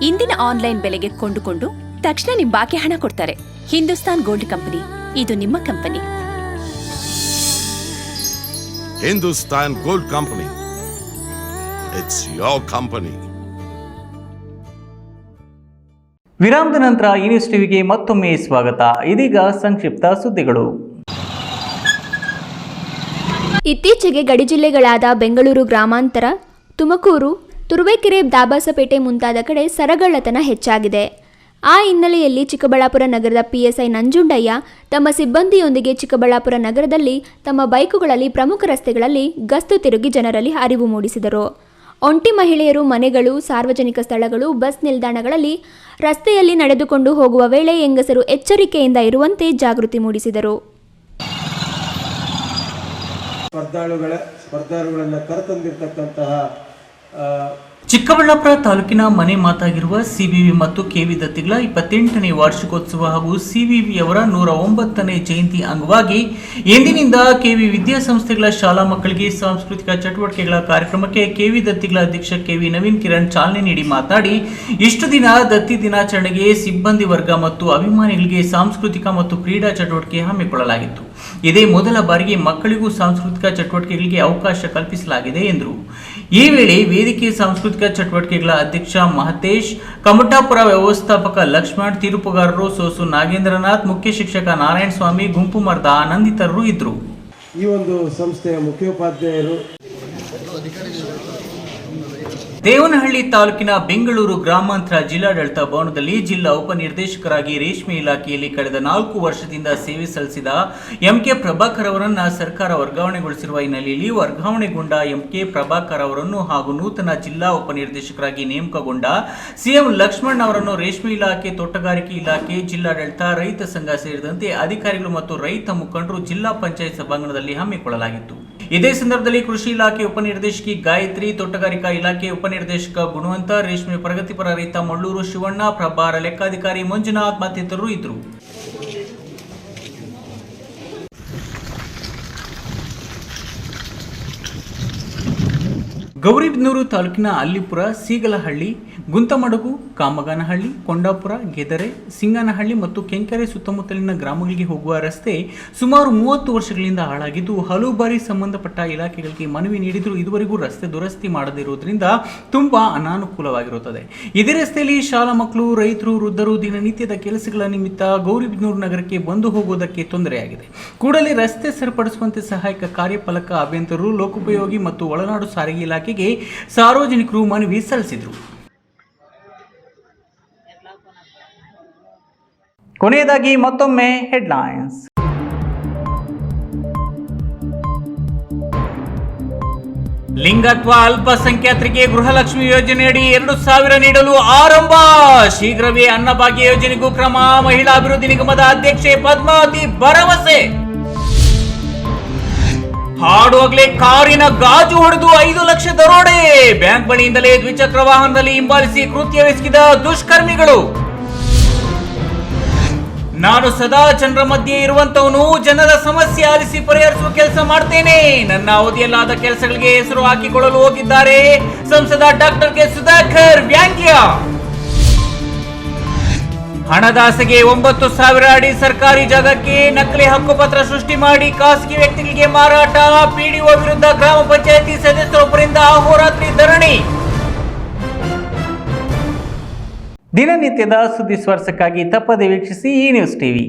ಇಂದಿನ ಆನ್ಲೈನ್ ಬೆಲೆಗೆ ಕೊಂಡುಕೊಂಡು ತಕ್ಷಣ ನಿಮ್ ಬಾಕಿ ಹಣ ಕೊಡ್ತಾರೆ. Hindustan Gold Company. ಇದು ನಿಮ್ಮ company.
Hindustan Gold Company.
It's your company
ವಿರಾಮದ ನಂತರ ಈ ನ್ಯೂಸ್ ಟಿವಿಗೆ ಮತ್ತೊಮ್ಮೆ ಸ್ವಾಗತ. ಇದೀಗ ಸಂಕ್ಷಿಪ್ತ ಸುದ್ದಿಗಳು.
ಇತ್ತೀಚೆಗೆ ಗಡಿ ಜಿಲ್ಲೆಗಳಾದ ಬೆಂಗಳೂರು ಗ್ರಾಮಾಂತರ ತುಮಕೂರು ತುರುವೇಕೆರೆ ದಾಬಾಸಪೇಟೆ ಮುಂತಾದ ಕಡೆ ಸರಗಳ್ಳತನ ಹೆಚ್ಚಾಗಿದೆ. ಆ ಹಿನ್ನೆಲೆಯಲ್ಲಿ ಚಿಕ್ಕಬಳ್ಳಾಪುರ ನಗರದ ಪಿಎಸ್ಐ ನಂಜುಂಡಯ್ಯ ತಮ್ಮ ಸಿಬ್ಬಂದಿಯೊಂದಿಗೆ ಚಿಕ್ಕಬಳ್ಳಾಪುರ ನಗರದಲ್ಲಿ ತಮ್ಮ ಬೈಕುಗಳಲ್ಲಿ ಪ್ರಮುಖ ರಸ್ತೆಗಳಲ್ಲಿ ಗಸ್ತು ತಿರುಗಿ ಜನರಲ್ಲಿ ಅರಿವು ಮೂಡಿಸಿದರು. ಒಂಟಿ ಮಹಿಳೆಯರು, ಮನೆಗಳು, ಸಾರ್ವಜನಿಕ ಸ್ಥಳಗಳು, ಬಸ್ ನಿಲ್ದಾಣಗಳಲ್ಲಿ ರಸ್ತೆಯಲ್ಲಿ ನಡೆದುಕೊಂಡು ಹೋಗುವ ವೇಳೆ ಹೆಂಗಸರು ಎಚ್ಚರಿಕೆಯಿಂದ ಇರುವಂತೆ ಜಾಗೃತಿ ಮೂಡಿಸಿದರು.
ಸ್ಪರ್ಧಾಳುಗಳ, ಸ್ಪರ್ಧಾಳುಗಳನ್ನು ಕರೆತಂದಿರತಕ್ಕಂತಹ
ಚಿಕ್ಕಬಳ್ಳಾಪುರ ತಾಲೂಕಿನ ಮನೆ ಮಾತಾಗಿರುವ ಸಿಬಿವಿ ಮತ್ತು ಕೆವಿ ದತ್ತಿಗಳ ಇಪ್ಪತ್ತೆಂಟನೇ ವಾರ್ಷಿಕೋತ್ಸವ ಹಾಗೂ ಸಿವಿವಿಯವರ ನೂರ ಒಂಬತ್ತನೇ ಜಯಂತಿ ಅಂಗವಾಗಿ ಎಂದಿನಿಂದ ಕೆವಿ ವಿದ್ಯಾಸಂಸ್ಥೆಗಳ ಶಾಲಾ ಮಕ್ಕಳಿಗೆ ಸಾಂಸ್ಕೃತಿಕ ಚಟುವಟಿಕೆಗಳ ಕಾರ್ಯಕ್ರಮಕ್ಕೆ ಕೆವಿ ದತ್ತಿಗಳ ಅಧ್ಯಕ್ಷ ಕೆವಿ ನವೀನ್ ಕಿರಣ್ ಚಾಲನೆ ನೀಡಿ ಮಾತನಾಡಿ ಇಷ್ಟು ದಿನ ದತ್ತಿ ದಿನಾಚರಣೆಗೆ ಸಿಬ್ಬಂದಿ ವರ್ಗ ಮತ್ತು ಅಭಿಮಾನಿಗಳಿಗೆ ಸಾಂಸ್ಕೃತಿಕ ಮತ್ತು ಕ್ರೀಡಾ ಚಟುವಟಿಕೆ ಹಮ್ಮಿಕೊಳ್ಳಲಾಗಿತ್ತು. ಇದೇ ಮೊದಲ ಬಾರಿಗೆ ಮಕ್ಕಳಿಗೂ ಸಾಂಸ್ಕೃತಿಕ ಚಟುವಟಿಕೆಗಳಿಗೆ ಅವಕಾಶ ಕಲ್ಪಿಸಲಾಗಿದೆ ಎಂದರು. ಈ ವೇಳೆ ವೇದಿಕೆ ಸಾಂಸ್ಕೃತಿಕ ಚಟುವಟಿಕೆಗಳ ಅಧ್ಯಕ್ಷ ಮಹತೇಶ್, ಕಮಟಾಪುರ ವ್ಯವಸ್ಥಾಪಕ ಲಕ್ಷ್ಮಣ್, ತೀರ್ಪುಗಾರರು ಸೋಸು ನಾಗೇಂದ್ರನಾಥ್, ಮುಖ್ಯ ಶಿಕ್ಷಕ ನಾರಾಯಣ ಸ್ವಾಮಿ ಗುಂಪು ಮರ್ದ ಆನಂದಿತರರು ಇದ್ದರು
ಈ ಒಂದು ಸಂಸ್ಥೆಯ ಮುಖ್ಯೋಪಾಧ್ಯಾಯರು
ದೇವನಹಳ್ಳಿ ತಾಲೂಕಿನ ಬೆಂಗಳೂರು ಗ್ರಾಮಾಂತರ ಜಿಲ್ಲಾಡಳಿತ ಭವನದಲ್ಲಿ ಜಿಲ್ಲಾ ಉಪನಿರ್ದೇಶಕರಾಗಿ ರೇಷ್ಮೆ ಇಲಾಖೆಯಲ್ಲಿ ಕಳೆದ ನಾಲ್ಕು ವರ್ಷದಿಂದ ಸೇವೆ ಸಲ್ಲಿಸಿದ ಎಂಕೆ ಪ್ರಭಾಕರ್ ಅವರನ್ನ ಸರ್ಕಾರ ವರ್ಗಾವಣೆಗೊಳಿಸಿರುವ ಹಿನ್ನೆಲೆಯಲ್ಲಿ ವರ್ಗಾವಣೆಗೊಂಡ ಎಂಕೆ ಪ್ರಭಾಕರ್ ಅವರನ್ನು ಹಾಗೂ ನೂತನ ಜಿಲ್ಲಾ ಉಪನಿರ್ದೇಶಕರಾಗಿ ನೇಮಕಗೊಂಡ ಸಿಎಂ ಲಕ್ಷ್ಮಣ್ ಅವರನ್ನು ರೇಷ್ಮೆ ಇಲಾಖೆ, ತೋಟಗಾರಿಕೆ ಇಲಾಖೆ, ಜಿಲ್ಲಾಡಳಿತ, ರೈತ ಸಂಘ ಸೇರಿದಂತೆ ಅಧಿಕಾರಿಗಳು ಮತ್ತು ರೈತ ಮುಖಂಡರು ಜಿಲ್ಲಾ ಪಂಚಾಯತ್ ಸಭಾಂಗಣದಲ್ಲಿ ಹಮ್ಮಿಕೊಳ್ಳಲಾಗಿತ್ತು. ಇದೇ ಸಂದರ್ಭದಲ್ಲಿ ಕೃಷಿ ಇಲಾಖೆ ಉಪನಿರ್ದೇಶಕಿ ಗಾಯತ್ರಿ, ತೋಟಗಾರಿಕಾ ಇಲಾಖೆ ಉಪನಿರ್ದೇಶಕ ಗುಣವಂತ, ರೇಷ್ಮೆ ಪ್ರಗತಿಪರ ರೈತ ಮಳ್ಳೂರು ಶಿವಣ್ಣ, ಪ್ರಭಾರ ಲೆಕ್ಕಾಧಿಕಾರಿ ಮಂಜುನಾಥ್ ಮತ್ತಿತರರು ಇದ್ದರು. ಗೌರಿಬಿದನೂರು ತಾಲೂಕಿನ ಅಲ್ಲಿಪುರ ಸೀಗಲಹಳ್ಳಿ, ಗುಂತಮಡಗು, ಕಾಮಗಾನಹಳ್ಳಿ, ಕೊಂಡಾಪುರ, ಗೆದರೆ, ಸಿಂಗನಹಳ್ಳಿ ಮತ್ತು ಕೆಂಕೆರೆ ಸುತ್ತಮುತ್ತಲಿನ ಗ್ರಾಮಗಳಿಗೆ ಹೋಗುವ ರಸ್ತೆ ಸುಮಾರು ಮೂವತ್ತು ವರ್ಷಗಳಿಂದ ಹಾಳಾಗಿದ್ದು, ಹಲವು ಬಾರಿ ಸಂಬಂಧಪಟ್ಟ ಇಲಾಖೆಗಳಿಗೆ ಮನವಿ ನೀಡಿದರೂ ಇದುವರೆಗೂ ರಸ್ತೆ ದುರಸ್ತಿ ಮಾಡದಿರುವುದರಿಂದ ತುಂಬಾ ಅನಾನುಕೂಲವಾಗಿರುತ್ತದೆ. ಇದೇ ರಸ್ತೆಯಲ್ಲಿ ಶಾಲಾ ಮಕ್ಕಳು, ರೈತರು, ವೃದ್ಧರು ದಿನನಿತ್ಯದ ಕೆಲಸಗಳ ನಿಮಿತ್ತ ಗೌರಿಬಿದನೂರು ನಗರಕ್ಕೆ ಬಂದು ಹೋಗುವುದಕ್ಕೆ ತೊಂದರೆಯಾಗಿದೆ. ಕೂಡಲೇ ರಸ್ತೆ ಸರಿಪಡಿಸುವಂತೆ ಸಹಾಯಕ ಕಾರ್ಯಪಾಲಕ ಅಭಿಯಂತರರು, ಲೋಕೋಪಯೋಗಿ ಮತ್ತು ಒಳನಾಡು ಸಾರಿಗೆ ಇಲಾಖೆಗೆ ಸಾರ್ವಜನಿಕರು ಮನವಿ ಸಲ್ಲಿಸಿದರು. ಕೊನೆಯದಾಗಿ ಮತ್ತೊಮ್ಮೆ ಹೆಡ್ಲೈನ್ಸ್. ಲಿಂಗತ್ವ ಅಲ್ಪಸಂಖ್ಯಾತರಿಗೆ ಗೃಹಲಕ್ಷ್ಮಿ ಯೋಜನೆಯಡಿ ಎರಡು ಸಾವಿರ ನೀಡಲು ಆರಂಭ. ಶೀಘ್ರವೇ ಅನ್ನಭಾಗ್ಯ ಯೋಜನೆಗೂ ಕ್ರಮ. ಮಹಿಳಾ ಅಭಿವೃದ್ಧಿ ನಿಗಮದ ಅಧ್ಯಕ್ಷೆ ಪದ್ಮಾವತಿ ಭರವಸೆ. ಹಾಡುವಾಗಲೇ ಕಾರಿನ ಗಾಜು ಹೊಡೆದು ಐದು ಲಕ್ಷ ದರೋಡೆ. ಬ್ಯಾಂಕ್ ಬಳಿಯಿಂದಲೇ ದ್ವಿಚಕ್ರ ವಾಹನದಲ್ಲಿ ಹಿಂಬಾಲಿಸಿ ಕೃತ್ಯವೆಸಗಿದ ದುಷ್ಕರ್ಮಿಗಳು. ನಾನು ಸದಾ ಜನರ ಮಧ್ಯೆ ಇರುವಂತವನು, ಜನರ ಸಮಸ್ಯೆ ಆಲಿಸಿ ಪರಿಹರಿಸುವ ಕೆಲಸ ಮಾಡ್ತೇನೆ. ನನ್ನ ಅವಧಿಯಲ್ಲಾದ ಕೆಲಸಗಳಿಗೆ ಹೆಸರು ಹಾಕಿಕೊಳ್ಳಲು ಹೋಗಿದ್ದಾರೆ. ಸಂಸದ ಡಾಕ್ಟರ್ ಕೆ. ಸುಧಾಕರ್, ವ್ಯಾಂಗ್ಯ. ಹಣದಾಸೆಗೆ ಒಂಬತ್ತು ಸಾವಿರ ಅಡಿ ಸರ್ಕಾರಿ ಜಾಗಕ್ಕೆ ನಕಲಿ ಹಕ್ಕುಪತ್ರ ಸೃಷ್ಟಿ ಮಾಡಿ ಖಾಸಗಿ ವ್ಯಕ್ತಿಗಳಿಗೆ ಮಾರಾಟ, ಪಿಡಿಒ ವಿರುದ್ಧ ಗ್ರಾಮ ಪಂಚಾಯಿತಿ ಸದಸ್ಯರೊಬ್ಬರಿಂದ ಅಹೋರಾತ್ರಿ ಧರಣಿ. ದಿನನಿತ್ಯದ ಸುದ್ದಿ ಸ್ಪರ್ಶಕ್ಕಾಗಿ ತಪ್ಪದೆ ವೀಕ್ಷಿಸಿ ಈ ನ್ಯೂಸ್ ಟಿವಿ.